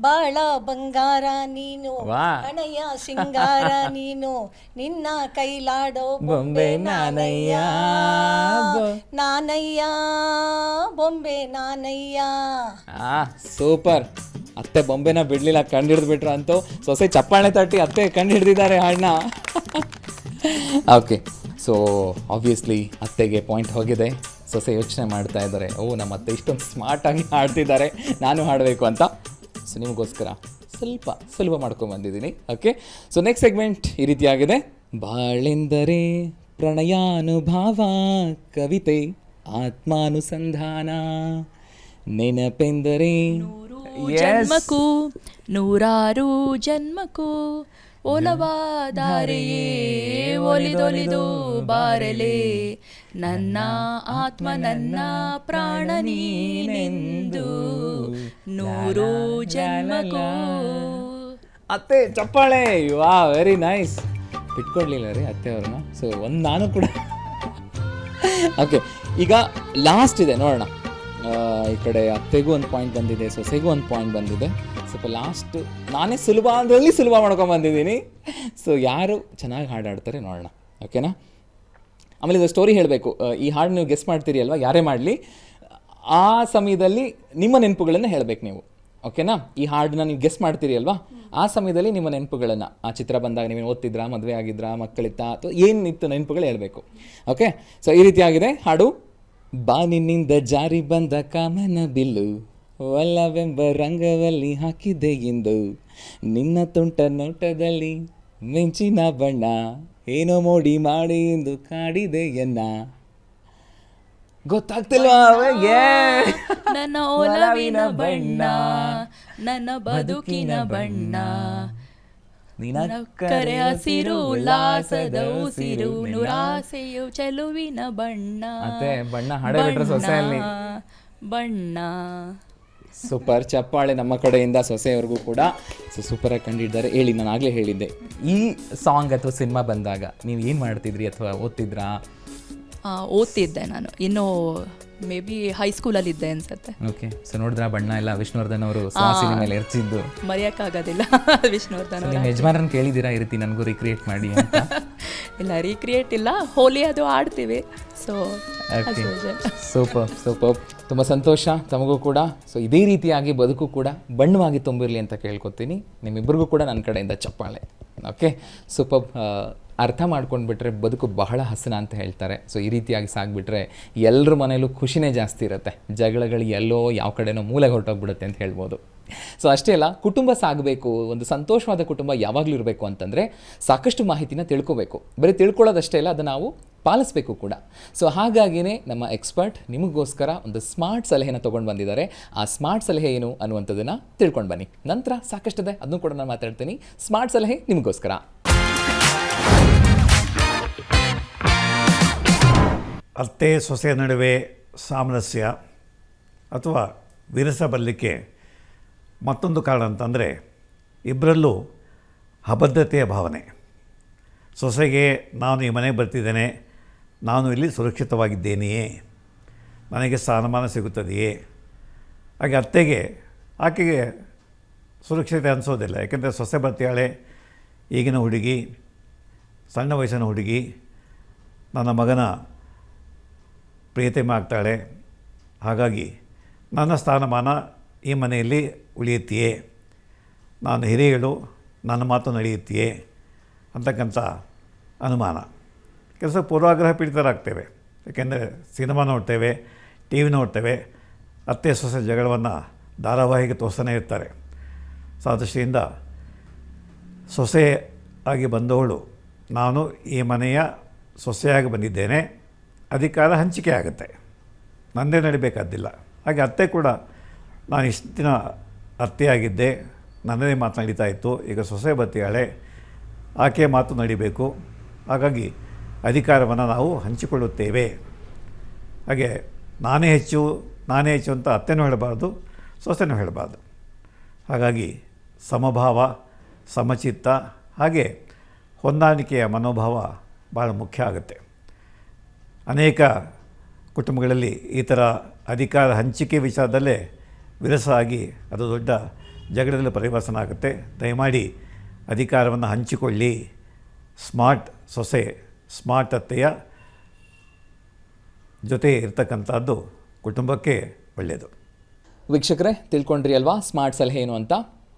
ಬಾಳ ಬಂಗಾರ ನೀನು ಅಣಯ್ಯ ಹಣೆಯ ಸಿಂಗಾರ ನೀನು ನಿನ್ನ ಕೈಲಾಡೋ ಬೊಂಬೆ ನಾನಯ್ಯ. ನಾನಯ್ಯ. ಬೊಂಬೆ ನಾನಯ್ಯ. ಆ ಸೂಪರ್. ಅತ್ತೆ ಬೊಂಬೆನ ಬಿಡ್ಲಿಲ್ಲ ಕಂಡು ಹಿಡಿದು ಬಿಟ್ರು ಅಂತೂ. ಸೊಸೆ ಚಪ್ಪಾಳೆ ತಟ್ಟಿ ಅತ್ತೆ ಕಂಡು ಹಿಡ್ದಿದ್ದಾರೆ ಹಾಡನ್ನ ಓಕೆ ಸೊ ಆಬ್ವಿಯಸ್ಲಿ ಅತ್ತೆಗೆ ಪಾಯಿಂಟ್ ಹೋಗಿದೆ. ಸೊಸೆ ಯೋಚನೆ ಮಾಡ್ತಾ ಇದ್ದಾರೆ. ಓ ನಮ್ಮ ಅತ್ತೆ ಇಷ್ಟೊಂದು ಸ್ಮಾರ್ಟಾಗಿ ಹಾಡ್ತಿದ್ದಾರೆ ನಾನು ಹಾಡಬೇಕು ಅಂತ. ಸೊ ನಿಮಗೋಸ್ಕರ ಸ್ವಲ್ಪ ಸುಲಭ ಮಾಡ್ಕೊಂಡು ಬಂದಿದ್ದೀನಿ. ಓಕೆ ಸೊ ನೆಕ್ಸ್ಟ್ ಸೆಗ್ಮೆಂಟ್ ಈ ರೀತಿಯಾಗಿದೆ. ಬಾಳೆಂದರೆ ಪ್ರಣಯಾನುಭಾವ, ಕವಿತೆ, ಆತ್ಮಾನುಸಂಧಾನ, ನೆನಪೆಂದರೆ ನೂರಾರು ಜನ್ಮಕ್ಕೂ ನೂರಾರು ದಾರಿಯೇ ಒಲಿದೊಲಿದು ಬಾರಲೆ. ನನ್ನ ಆತ್ಮ, ನನ್ನ ಪ್ರಾಣ ನೀನೆಂದು ನೂರು ಜನ್ಮಗೂ ಅತ್ತೆ, ಚಪ್ಪಾಳೆ. ವಾ ವೆರಿ ನೈಸ್ ಬಿಟ್ಕೊಡ್ಲಿಲ್ಲ ರೀ ಅತ್ತೆ ಅವ್ರನ್ನ. ಸೊ ಒಂದು ನಾನು ಕೂಡ. ಓಕೆ ಈಗ ಲಾಸ್ಟ್ ಇದೆ, ನೋಡೋಣ. ಈ ಕಡೆ ಅತ್ತೆಗೂ ಒಂದು ಪಾಯಿಂಟ್ ಬಂದಿದೆ, ಸೊಸೆಗೂ ಒಂದು ಪಾಯಿಂಟ್ ಬಂದಿದೆ. ಸ್ವಲ್ಪ ಲಾಸ್ಟ್ ನಾನೇ ಸುಲಭ ಅಂದ್ರಲ್ಲಿ ಸುಲಭ ಮಾಡ್ಕೊಂಡು ಬಂದಿದ್ದೀನಿ? ಸೊ ಯಾರು ಚೆನ್ನಾಗಿ ಹಾಡಾಡ್ತಾರೆ ನೋಡೋಣ. ಓಕೆನಾ ಆಮೇಲೆ ಇದು ಸ್ಟೋರಿ ಹೇಳಬೇಕು. ಈ ಹಾಡು ನೀವು ಗೆಸ್ ಮಾಡ್ತೀರಿ ಅಲ್ವಾ? ಯಾರೇ ಮಾಡಲಿ. ಆ ಸಮಯದಲ್ಲಿ ನಿಮ್ಮ ನೆನಪುಗಳನ್ನು ಹೇಳಬೇಕು ನೀವು. ಓಕೆನಾ ಈ ಹಾಡನ್ನ ನೀವು ಗೆಸ್ ಮಾಡ್ತೀರಿ ಅಲ್ವಾ? ಆ ಸಮಯದಲ್ಲಿ ನಿಮ್ಮ ನೆನಪುಗಳನ್ನು. ಆ ಚಿತ್ರ ಬಂದಾಗ ನೀವು ಓದ್ತಿದ್ರಾ, ಮದುವೆ ಆಗಿದ್ರಾ, ಮಕ್ಕಳಿತ್ತ, ಅಥವಾ ಏನಿತ್ತು ನೆನಪುಗಳು ಹೇಳಬೇಕು. ಓಕೆ ಸೊ ಈ ರೀತಿಯಾಗಿದೆ. ಹಾಡು. ಬಾ ನಿನ್ನಿಂದ ಜಾರಿ ಬಂದ ಕಾಮನ ಬಿಲ್ಲು. ಒಲ್ಲವೆಂಬ ರಂಗವಲ್ಲಿ ಹಾಕಿದೆ ಎಂದು ನಿನ್ನ ತುಂಟ ನೋಟದಲ್ಲಿ ಮಿಂಚಿನ ಬಣ್ಣ. ಏನೋ ಮೋಡಿ ಮಾಡಿ ಎಂದು ಕಾಡಿದೆ ಎನ್ನ. ಗೊತ್ತಾಗ್ತಿಲ್ವಾ ಏ ನನ್ನ ಒಲವಿನ ಬಣ್ಣ. ನನ್ನ ಬದುಕಿನ ಬಣ್ಣ. ಕರೆ ಹಸಿರು ಉಲ್ಲಾಸದ ಉಸಿರು ನುರಾಸೆಯು ಚೆಲುವಿನ ಬಣ್ಣ. ಮತ್ತೆ ಬಣ್ಣ ಹಾಡೇ ಸೊಸೆಯಲ್ಲಿ. ಬಣ್ಣ. ಸೂಪರ್. ಚಪ್ಪಾಳೆ ನಮ್ಮ ಕಡೆಯಿಂದ ಸೊಸೆಯವರೆಗೂ ಕೂಡ. ಸೊ ಸೂಪರಾಗಿ ಕಂಡಿದ್ದಾರೆ. ಹೇಳಿ, ನಾನು ಆಗಲೇ ಹೇಳಿದ್ದೆ. ಈ ಸಾಂಗ್ ಅಥವಾ ಸಿನಿಮಾ ಬಂದಾಗ ನೀವು ಏನು ಮಾಡ್ತಿದ್ರಿ ಅಥವಾ ಓದ್ತಿದ್ರಾ? ಓದ್ತಿದ್ದೆ ನಾನು. ಇನ್ನು ಮೇ ಬಿ ಹೈಸ್ಕೂಲಲ್ಲಿದ್ದೆ ಅನ್ಸುತ್ತೆ. ಓಕೆ ಸೊ ನೋಡಿದ್ರ ಬಣ್ಣ ಎಲ್ಲ ವಿಷ್ಣುವರ್ಧನ್ ಅವರು ಸುಹಾಸಿನಿ ಮೇಲೆ ಎರ್ಚಿದ್ದು ಮರೆಯೋಕ್ಕಾಗೋದಿಲ್ಲ ವಿಷ್ಣುವರ್ಧನ್ ನಿಮ್ಮ ಯಜಮಾನರನ್ನ ಕೇಳಿದ್ದೀರಾ ಈ ರೀತಿ ನನಗೂ ರೀಕ್ರಿಯೇಟ್ ಮಾಡಿ ಅಂತ? ಇಲ್ಲ ರೀಕ್ರಿಯೇಟ್ ಇಲ್ಲ. ಹೋಲಿ ಅದು ಆಡ್ತೀವಿ. ಸೊ ಓಕೆ ಸೂಪರ್ ಸೂಪರ್ ತುಂಬ ಸಂತೋಷ ತಮಗೂ ಕೂಡ. ಸೊ ಇದೇ ರೀತಿಯಾಗಿ ಬದುಕು ಕೂಡ ಬಣ್ಣವಾಗಿ ತುಂಬಿರಲಿ ಅಂತ ಕೇಳ್ಕೊತೀನಿ. ನಿಮ್ಮಿಬ್ಬರಿಗೂ ಕೂಡ ನನ್ನ ಕಡೆಯಿಂದ ಚಪ್ಪಾಳೆ. ಓಕೆ ಸೂಪರ್ ಅರ್ಥ ಮಾಡ್ಕೊಂಡ್ಬಿಟ್ರೆ ಬದುಕು ಬಹಳ ಹಸನ ಅಂತ ಹೇಳ್ತಾರೆ. ಸೊ ಈ ರೀತಿಯಾಗಿ ಸಾಗ್ಬಿಟ್ರೆ ಎಲ್ಲರ ಮನೇಲೂ ಖುಷಿನೇ ಜಾಸ್ತಿ ಇರುತ್ತೆ. ಜಗಳಗಳು ಎಲ್ಲೋ ಯಾವ ಕಡೆನೋ ಮೂಲೆಗೆ ಹೊರಟೋಗ್ಬಿಡುತ್ತೆ ಅಂತ ಹೇಳ್ಬೋದು. ಸೊ ಅಷ್ಟೇ ಅಲ್ಲ, ಕುಟುಂಬ ಸಾಗಬೇಕು, ಒಂದು ಸಂತೋಷವಾದ ಕುಟುಂಬ ಯಾವಾಗಲೂ ಇರಬೇಕು ಅಂತಂದರೆ ಸಾಕಷ್ಟು ಮಾಹಿತಿನ ತಿಳ್ಕೋಬೇಕು. ಬರೀ ತಿಳ್ಕೊಳ್ಳೋದಷ್ಟೇ ಅಲ್ಲ ಅದನ್ನು ನಾವು ಪಾಲಿಸಬೇಕು ಕೂಡ. ಸೊ ಹಾಗಾಗಿನೇ ನಮ್ಮ ಎಕ್ಸ್ಪರ್ಟ್ ನಿಮಗೋಸ್ಕರ ಒಂದು ಸ್ಮಾರ್ಟ್ ಸಲಹೆನ ತೊಗೊಂಡು ಬಂದಿದ್ದಾರೆ. ಆ ಸ್ಮಾರ್ಟ್ ಸಲಹೆ ಏನು ಅನ್ನುವಂಥದ್ದನ್ನು ತಿಳ್ಕೊಂಡು ಬನ್ನಿ. ನಂತರ ಸಾಕಷ್ಟಿದೆ ಅದನ್ನು ಕೂಡ ನಾನು ಮಾತಾಡ್ತೀನಿ. ಸ್ಮಾರ್ಟ್ ಸಲಹೆ ನಿಮಗೋಸ್ಕರ. ಅತ್ತೆ ಸೊಸೆ ನಡುವೆ ಸಾಮರಸ್ಯ ಅಥವಾ ವಿರಸ ಬರಲಿಕ್ಕೆ ಮತ್ತೊಂದು ಕಾರಣ ಅಂತಂದರೆ ಇಬ್ಬರಲ್ಲೂ ಅಭದ್ರತೆಯ ಭಾವನೆ. ಸೊಸೆಗೆ ನಾನು ಈ ಮನೆಗೆ ಬರ್ತಿದ್ದೇನೆ, ನಾನು ಇಲ್ಲಿ ಸುರಕ್ಷಿತವಾಗಿದ್ದೇನೆಯೇ? ನನಗೆ ಸ್ಥಾನಮಾನ ಸಿಗುತ್ತದೆಯೇ? ಹಾಗೆ ಅತ್ತೆಗೆ, ಆಕೆಗೆ ಸುರಕ್ಷತೆ ಅನಿಸೋದಿಲ್ಲ. ಯಾಕೆಂದರೆ ಸೊಸೆ ಬರ್ತಾಳೆ ಈಗಿನ ಹುಡುಗಿ, ಸಣ್ಣ ವಯಸ್ಸಿನ ಹುಡುಗಿ, ನನ್ನ ಮಗನ ಪ್ರೀತಮ ಆಗ್ತಾಳೆ ಹಾಗಾಗಿ ನನ್ನ ಸ್ಥಾನಮಾನ ಈ ಮನೆಯಲ್ಲಿ ಉಳಿಯುತ್ತೆಯೇ? ನಾನು ಹಿರಿಯಳು, ನನ್ನ ಮಾತು ನಡೆಯುತ್ತೆಯೇ? ಅಂತಕ್ಕಂಥ ಅನುಮಾನ. ಕೆಲಸ ಪೂರ್ವಾಗ್ರಹ ಪೀಡಿತರಾಗ್ತೇವೆ. ಯಾಕೆಂದರೆ ಸಿನಿಮಾ ನೋಡ್ತೇವೆ, ಟಿ ವಿ ನೋಡ್ತೇವೆ, ಅತ್ತೆ ಸೊಸೆ ಜಗಳವನ್ನು ಧಾರಾವಾಹಿಗೆ ತೋರಿಸ್ತಾನೆ ಇರ್ತಾರೆ. ಸಾದೃಷ್ಟಿಯಿಂದ ಸೊಸೆ ಆಗಿ ಬಂದವಳು. ನಾನು ಈ ಮನೆಯ ಸೊಸೆಯಾಗಿ ಬಂದಿದ್ದೇನೆ. ಅಧಿಕಾರ ಹಂಚಿಕೆ ಆಗುತ್ತೆ. ನನ್ನದೇ ನಡಿಬೇಕಾದ್ದಿಲ್ಲ. ಹಾಗೆ ಅತ್ತೆ ಕೂಡ, ನಾನು ಇಷ್ಟು ದಿನ ಅತ್ತೆಯಾಗಿದ್ದೆ. ನನ್ನದೇ ಮಾತು ನಡೀತಾ ಇತ್ತು. ಈಗ ಸೊಸೆ ಬತ್ತಿಯಾಳೆ. ಆಕೆಯ ಮಾತು ನಡಿಬೇಕು. ಹಾಗಾಗಿ ಅಧಿಕಾರವನ್ನು ನಾವು ಹಂಚಿಕೊಳ್ಳುತ್ತೇವೆ. ಹಾಗೆ ನಾನೇ ಹೆಚ್ಚು ನಾನೇ ಹೆಚ್ಚು ಅಂತ ಅತ್ತೆನೂ ಹೇಳಬಾರ್ದು, ಸೊಸೆನೂ ಹೇಳಬಾರ್ದು. ಹಾಗಾಗಿ ಸಮಭಾವ, ಸಮಚಿತ್ತ ಹಾಗೆ ಹೊಂದಾಣಿಕೆಯ ಮನೋಭಾವ ಭಾಳ ಮುಖ್ಯ ಆಗುತ್ತೆ. ಅನೇಕ ಕುಟುಂಬಗಳಲ್ಲಿ ಈ ಥರ ಅಧಿಕಾರ ಹಂಚಿಕೆ ವಿಚಾರದಲ್ಲೇ ವಿರಸ ಆಗಿ ಅದು ದೊಡ್ಡ ಜಗಳದಲ್ಲಿ ಪರಿವರ್ತನ ಆಗುತ್ತೆ. ದಯಮಾಡಿ ಅಧಿಕಾರವನ್ನು ಹಂಚಿಕೊಳ್ಳಿ. ಸ್ಮಾರ್ಟ್ ಸೊಸೆ, ಸ್ಮಾರ್ಟ್ ಅತ್ತೆಯ ಜೊತೆ ಇರ್ತಕ್ಕಂಥದ್ದು ಕುಟುಂಬಕ್ಕೆ ಒಳ್ಳೆಯದು. ವೀಕ್ಷಕರೇ, ತಿಳ್ಕೊಂಡ್ರಿ ಅಲ್ವಾ? ಸ್ಮಾರ್ಟ್ ಸಲಹೆ ಏನು ಅಂತ?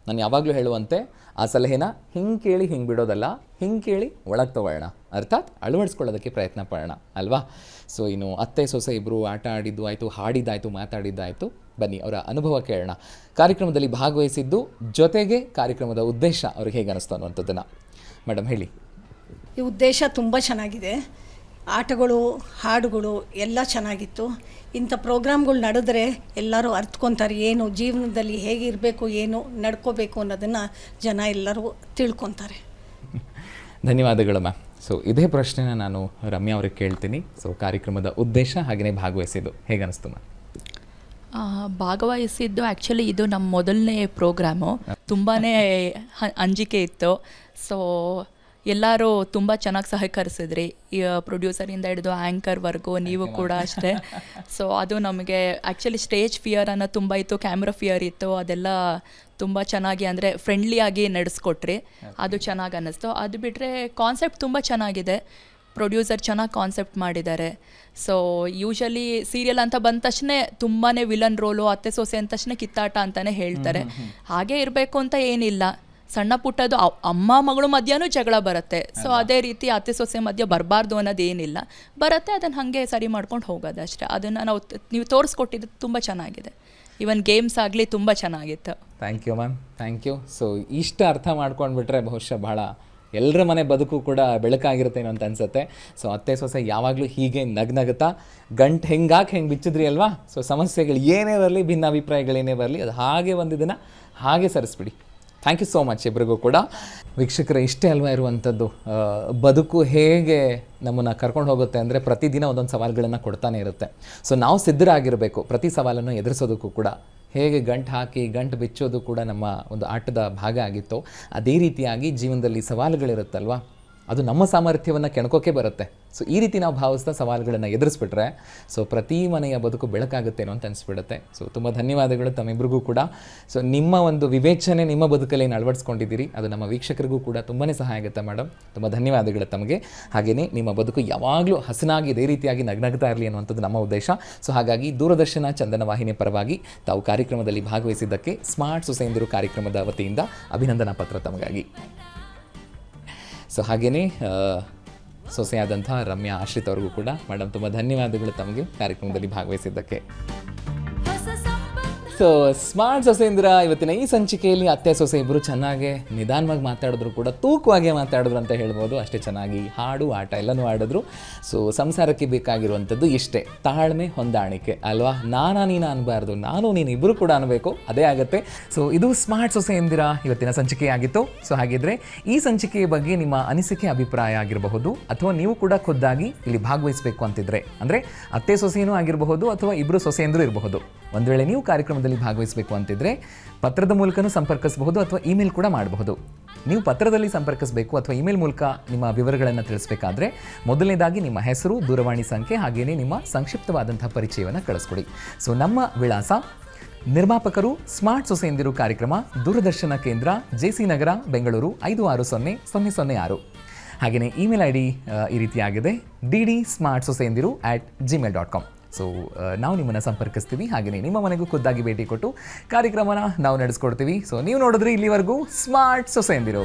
ನಾನು ಯಾವಾಗಲೂ ಹೇಳುವಂತೆ ಆ ಸಲಹೆನ ಹಿಂಗೆ ಕೇಳಿ ಹಿಂಗೆ ಬಿಡೋದಲ್ಲ, ಹಿಂಗೆ ಕೇಳಿ ಒಳಗೆ ತಗೊಳ್ಳೋಣ. ಅರ್ಥಾತ್ ಅಳವಡಿಸ್ಕೊಳ್ಳೋದಕ್ಕೆ ಪ್ರಯತ್ನ ಪಡೋಣ, ಅಲ್ವಾ? ಸೊ ಇನ್ನು ಅತ್ತೆ, ಸೊಸೆ ಇಬ್ಬರು ಆಟ ಆಡಿದ್ದು ಆಯಿತು, ಹಾಡಿದ್ದಾಯಿತು, ಮಾತಾಡಿದ್ದಾಯಿತು, ಬನ್ನಿ ಅವರ ಅನುಭವ ಕೇಳೋಣ. ಕಾರ್ಯಕ್ರಮದಲ್ಲಿ ಭಾಗವಹಿಸಿದ್ದು ಜೊತೆಗೆ ಕಾರ್ಯಕ್ರಮದ ಉದ್ದೇಶ ಅವ್ರಿಗೆ ಹೇಗೆ ಅನಿಸ್ತು ಅನ್ನುವಂಥದ್ದನ್ನು. ಮೇಡಮ್ ಹೇಳಿ. ಈ ಉದ್ದೇಶ ತುಂಬ ಚೆನ್ನಾಗಿದೆ. ಆಟಗಳು, ಹಾಡುಗಳು ಎಲ್ಲ ಚೆನ್ನಾಗಿತ್ತು. ಇಂಥ ಪ್ರೋಗ್ರಾಮ್ಗಳು ನಡೆದ್ರೆ ಎಲ್ಲರೂ ಅರ್ತ್ಕೊತಾರೆ ಏನು ಜೀವನದಲ್ಲಿ ಹೇಗಿರಬೇಕು ಏನು ನಡ್ಕೋಬೇಕು ಅನ್ನೋದನ್ನು ಜನ ಎಲ್ಲರೂ ತಿಳ್ಕೊತಾರೆ. ಧನ್ಯವಾದಗಳು ಮ್ಯಾಮ್. ಸೊ ಇದೇ ಪ್ರಶ್ನೆನ ನಾನು ರಮ್ಯಾ ಅವ್ರಿಗೆ ಕೇಳ್ತೀನಿ. ಸೊ ಕಾರ್ಯಕ್ರಮದ ಉದ್ದೇಶ ಹಾಗೆಯೇ ಭಾಗವಹಿಸಿದ್ದು. ಹೇಗೆ ಅನಿಸ್ತು ಮ್ಯಾಮ್ ಭಾಗವಹಿಸಿದ್ದು ಆ್ಯಕ್ಚುಲಿ ಇದು ನಮ್ಮ ಮೊದಲನೇ ಪ್ರೋಗ್ರಾಮು. ತುಂಬಾ ಅಂಜಿಕೆ ಇತ್ತು. ಸೊ ಎಲ್ಲರೂ ತುಂಬ ಚೆನ್ನಾಗಿ ಸಹಕರಿಸಿದ್ರಿ. ಈ ಪ್ರೊಡ್ಯೂಸರಿಂದ ಹಿಡಿದು ಆ್ಯಂಕರ್ವರೆಗೂ ನೀವು ಕೂಡ ಅಷ್ಟೇ. ಸೊ ಅದು ನಮಗೆ ಆ್ಯಕ್ಚುಲಿ ಸ್ಟೇಜ್ ಫಿಯರ್ ಅನ್ನೋದು ತುಂಬ ಇತ್ತು ಕ್ಯಾಮ್ರಾ ಫಿಯರ್ ಇತ್ತು ಅದೆಲ್ಲ ತುಂಬ ಚೆನ್ನಾಗಿ ಅಂದರೆ ಫ್ರೆಂಡ್ಲಿಯಾಗಿ ನಡೆಸ್ಕೊಟ್ರಿ. ಅದು ಚೆನ್ನಾಗಿ ಅನ್ನಿಸ್ತು. ಅದು ಬಿಟ್ಟರೆ ಕಾನ್ಸೆಪ್ಟ್ ತುಂಬ ಚೆನ್ನಾಗಿದೆ. ಪ್ರೊಡ್ಯೂಸರ್ ಚೆನ್ನಾಗಿ ಕಾನ್ಸೆಪ್ಟ್ ಮಾಡಿದ್ದಾರೆ. ಸೊ ಯೂಶಲಿ ಸೀರಿಯಲ್ ಅಂತ ಬಂದ ತಕ್ಷಣ ತುಂಬಾ ವಿಲನ್ ರೋಲು ಅತ್ತೆ ಸೊಸೆ ಅಂದ ತಕ್ಷಣ ಕಿತ್ತಾಟ ಅಂತಲೇ ಹೇಳ್ತಾರೆ. ಹಾಗೆ ಇರಬೇಕು ಅಂತ ಏನಿಲ್ಲ. ಸಣ್ಣ ಪುಟ್ಟದು ಅಮ್ಮ ಮಗಳು ಮಧ್ಯನೂ ಜಗಳ ಬರುತ್ತೆ. ಸೊ ಅದೇ ರೀತಿ ಅತ್ತೆ ಸೊಸೆ ಮಧ್ಯ ಬರಬಾರ್ದು ಅನ್ನೋದೇನಿಲ್ಲ. ಬರುತ್ತೆ ಅದನ್ನು ಹಾಗೆ ಸರಿ ಮಾಡ್ಕೊಂಡು ಹೋಗೋದು ಅಷ್ಟೇ. ಅದನ್ನು ನಾವು ನೀವು ತೋರಿಸ್ಕೊಟ್ಟಿದ್ದು ತುಂಬ ಚೆನ್ನಾಗಿದೆ. ಇವನ್ ಗೇಮ್ಸ್ ಆಗಲಿ ತುಂಬ ಚೆನ್ನಾಗಿತ್ತು. Thank you ma'am thank you so ಇಷ್ಟು ಅರ್ಥ ಮಾಡ್ಕೊಂಡ್ಬಿಟ್ರೆ ಬಹುಶಃ ಭಾಳ ಎಲ್ಲರ ಮನೆ ಬದುಕು ಕೂಡ ಬೆಳಕಾಗಿರುತ್ತೆ ಅಂತ ಅನ್ಸುತ್ತೆ. ಸೊ ಅತ್ತೆ ಸೊಸೆ ಯಾವಾಗಲೂ ಹೀಗೆ ನಗ್ನಗುತ್ತಾ ಗಂಟು ಹೆಂಗಾಕೆ ಹೆಂಗೆ ಬಿಚ್ಚಿದ್ರಿ ಅಲ್ವಾ? ಸೊ ಸಮಸ್ಯೆಗಳು ಏನೇ ಬರಲಿ ಭಿನ್ನಾಭಿಪ್ರಾಯಗಳೇನೇ ಬರಲಿ ಅದು ಹಾಗೆ ಒಂದಿದ್ದನ್ನು ಹಾಗೆ ಸರಿಸ್ಬಿಡಿ. ಥ್ಯಾಂಕ್ ಯು ಸೋ ಮಚ್ ಇಬ್ಬರಿಗೂ ಕೂಡ. ವೀಕ್ಷಕರ, ಇಷ್ಟೇ ಅಲ್ವಾ ಇರುವಂಥದ್ದು? ಬದುಕು ಹೇಗೆ ನಮ್ಮನ್ನು ಕರ್ಕೊಂಡು ಹೋಗುತ್ತೆ ಅಂದರೆ ಪ್ರತಿದಿನ ಒಂದೊಂದು ಸವಾಲುಗಳನ್ನು ಕೊಡ್ತಾನೆ ಇರುತ್ತೆ. ಸೊ ನಾವು ಸಿದ್ಧರಾಗಿರಬೇಕು. ಪ್ರತಿ ಸವಾಲನ್ನು ಎದುರಿಸೋದಕ್ಕೂ ಕೂಡ. ಹೇಗೆ ಗಂಟು ಹಾಕಿ, ಗಂಟು ಬಿಚ್ಚೋದು ಕೂಡ ನಮ್ಮ ಒಂದು ಆಟದ ಭಾಗ ಆಗಿತ್ತು. ಅದೇ ರೀತಿಯಾಗಿ ಜೀವನದಲ್ಲಿ ಸವಾಲುಗಳಿರುತ್ತಲ್ವಾ? ಅದು ನಮ್ಮ ಸಾಮರ್ಥ್ಯವನ್ನು ಕೆಣಕೋಕೆ ಬರುತ್ತೆ. ಸೊ ಈ ರೀತಿ ನಾವು ಭಾವಿಸ್ತಾ ಸವಾಲುಗಳನ್ನು ಎದುರಿಸ್ಬಿಟ್ರೆ ಸೊ ಪ್ರತಿ ಮನೆಯ ಬದುಕು ಬೆಳಕಾಗುತ್ತೇನೋ ಅಂತ ಅನಿಸ್ಬಿಡುತ್ತೆ. ಸೊ ತುಂಬ ಧನ್ಯವಾದಗಳು ತಮ್ಮಿಬ್ಬರಿಗೂ ಕೂಡ. ಸೊ ನಿಮ್ಮ ಒಂದು ವಿವೇಚನೆ ನಿಮ್ಮ ಬದುಕಲ್ಲಿ ಏನು ಅಳವಡಿಸ್ಕೊಂಡಿದ್ದೀರಿ. ಅದು ನಮ್ಮ ವೀಕ್ಷಕರಿಗೂ ಕೂಡ ತುಂಬಾ ಸಹಾಯ ಆಗುತ್ತೆ ಮೇಡಮ್ ತುಂಬ ಧನ್ಯವಾದಗಳು ತಮಗೆ. ಹಾಗೆಯೇ ನಿಮ್ಮ ಬದುಕು ಯಾವಾಗಲೂ ಹಸನಾಗಿ ಇದೇ ರೀತಿಯಾಗಿ ನಗ್ನಗ್ತಾ ಇರಲಿ ಅನ್ನುವಂಥದ್ದು ನಮ್ಮ ಉದ್ದೇಶ. ಸೊ ಹಾಗಾಗಿ ದೂರದರ್ಶನ ಚಂದನ ವಾಹಿನಿ ಪರವಾಗಿ ತಾವು ಕಾರ್ಯಕ್ರಮದಲ್ಲಿ ಭಾಗವಹಿಸಿದ್ದಕ್ಕೆ ಸ್ಮಾರ್ಟ್ ಸುಸೇಂದರು ಕಾರ್ಯಕ್ರಮದ ವತಿಯಿಂದ ಅಭಿನಂದನಾ ಪತ್ರ ತಮಗಾಗಿ. ಸೊ ಹಾಗೆಯೇ ಸೊಸೆಯಾದಂಥ ರಮ್ಯಾ ಆಶ್ರಿತ್ ಅವ್ರಿಗೂ ಕೂಡ ಮೇಡಮ್ ತುಂಬ ಧನ್ಯವಾದಗಳು ತಮಗೆ ಕಾರ್ಯಕ್ರಮದಲ್ಲಿ ಭಾಗವಹಿಸಿದ್ದಕ್ಕೆ. ಸೊ ಸ್ಮಾರ್ಟ್ ಸೊಸೆಂದ್ರ ಇವತ್ತಿನ ಈ ಸಂಚಿಕೆಯಲ್ಲಿ ಅತ್ತೆ ಸೊಸೆ ಇಬ್ಬರು ಚೆನ್ನಾಗಿ ನಿಧಾನವಾಗಿ ಮಾತಾಡಿದ್ರು ಕೂಡ, ತೂಕವಾಗಿ ಮಾತಾಡಿದ್ರು ಅಂತ ಹೇಳ್ಬೋದು. ಅಷ್ಟೇ ಚೆನ್ನಾಗಿ ಹಾಡು, ಆಟ ಎಲ್ಲನೂ ಆಡಿದ್ರು ಸೊ ಸಂಸಾರಕ್ಕೆ ಬೇಕಾಗಿರುವಂಥದ್ದು ಇಷ್ಟೇ, ತಾಳ್ಮೆ ಹೊಂದಾಣಿಕೆ, ಅಲ್ವಾ? ನಾನಾ ನೀನು ಅನ್ಬಾರ್ದು, ನಾನು ನೀನು ಇಬ್ಬರು ಕೂಡ ಅನ್ಬೇಕು, ಅದೇ ಆಗುತ್ತೆ. ಸೊ ಇದು ಸ್ಮಾರ್ಟ್ ಸೊಸೆ ಎಂದಿರ ಇವತ್ತಿನ ಸಂಚಿಕೆಯಾಗಿತ್ತು. ಸೊ ಹಾಗಿದ್ರೆ ಈ ಸಂಚಿಕೆಯ ಬಗ್ಗೆ ನಿಮ್ಮ ಅನಿಸಿಕೆ, ಅಭಿಪ್ರಾಯ ಆಗಿರಬಹುದು, ಅಥವಾ ನೀವು ಕೂಡ ಖುದ್ದಾಗಿ ಇಲ್ಲಿ ಭಾಗವಹಿಸಬೇಕು ಅಂತಿದ್ರೆ. ಅಂದರೆ, ಅತ್ತೆ ಸೊಸೆಯೂ ಆಗಿರಬಹುದು ಅಥವಾ ಇಬ್ಬರು ಸೊಸೆಯಂದ್ರು ಇರಬಹುದು. ಒಂದು ವೇಳೆ ನೀವು ಕಾರ್ಯಕ್ರಮದಲ್ಲಿ ಭಾಗವಹಿಸಬೇಕು ಅಂತಿದ್ರೆ ಪತ್ರದ ಮೂಲಕನೂ ಸಂಪರ್ಕಿಸಬಹುದು ಅಥವಾ ಇಮೇಲ್ ಕೂಡ ಮಾಡಬಹುದು. ನೀವು ಪತ್ರದಲ್ಲಿ ಸಂಪರ್ಕಿಸಬೇಕು ಅಥವಾ ಇಮೇಲ್ ಮೂಲಕ ನಿಮ್ಮ ವಿವರಗಳನ್ನು ತಿಳಿಸಬೇಕಾದ್ರೆ ಮೊದಲನೇದಾಗಿ ನಿಮ್ಮ ಹೆಸರು, ದೂರವಾಣಿ ಸಂಖ್ಯೆ ಹಾಗೆಯೇ ನಿಮ್ಮ ಸಂಕ್ಷಿಪ್ತವಾದಂಥ ಪರಿಚಯವನ್ನು ಕಳಿಸ್ಕೊಡಿ. ಸೊ ನಮ್ಮ ವಿಳಾಸ ನಿರ್ಮಾಪಕರು, ಸ್ಮಾರ್ಟ್ ಸೊಸೆಯಂದಿರು ಕಾರ್ಯಕ್ರಮ, ದೂರದರ್ಶನ ಕೇಂದ್ರ, ಜೆ ಸಿ ನಗರ, ಬೆಂಗಳೂರು ಐದು ಆರು ಸೊನ್ನೆ ಸೊನ್ನೆ ಸೊನ್ನೆ ಆರು. ಹಾಗೆಯೇ ಇಮೇಲ್ ಐ ಡಿ ಈ ರೀತಿಯಾಗಿದೆ D D smart ಸೊಸೆಯಂದಿರು at Gmail dot com so ನಾವು ನಿಮ್ಮನ್ನು ಸಂಪರ್ಕಿಸ್ತೀವಿ. ಹಾಗೆಯೇ ನಿಮ್ಮ ಮನೆಗೂ ಖುದ್ದಾಗಿ ಭೇಟಿ ಕೊಟ್ಟು ಕಾರ್ಯಕ್ರಮನ ನಾವು ನಡೆಸ್ಕೊಡ್ತೀವಿ. ಸೊ ನೀವು ನೋಡಿದ್ರೆ ಇಲ್ಲಿವರೆಗೂ ಸ್ಮಾರ್ಟ್ ಸೊಸೆಯಂದಿರು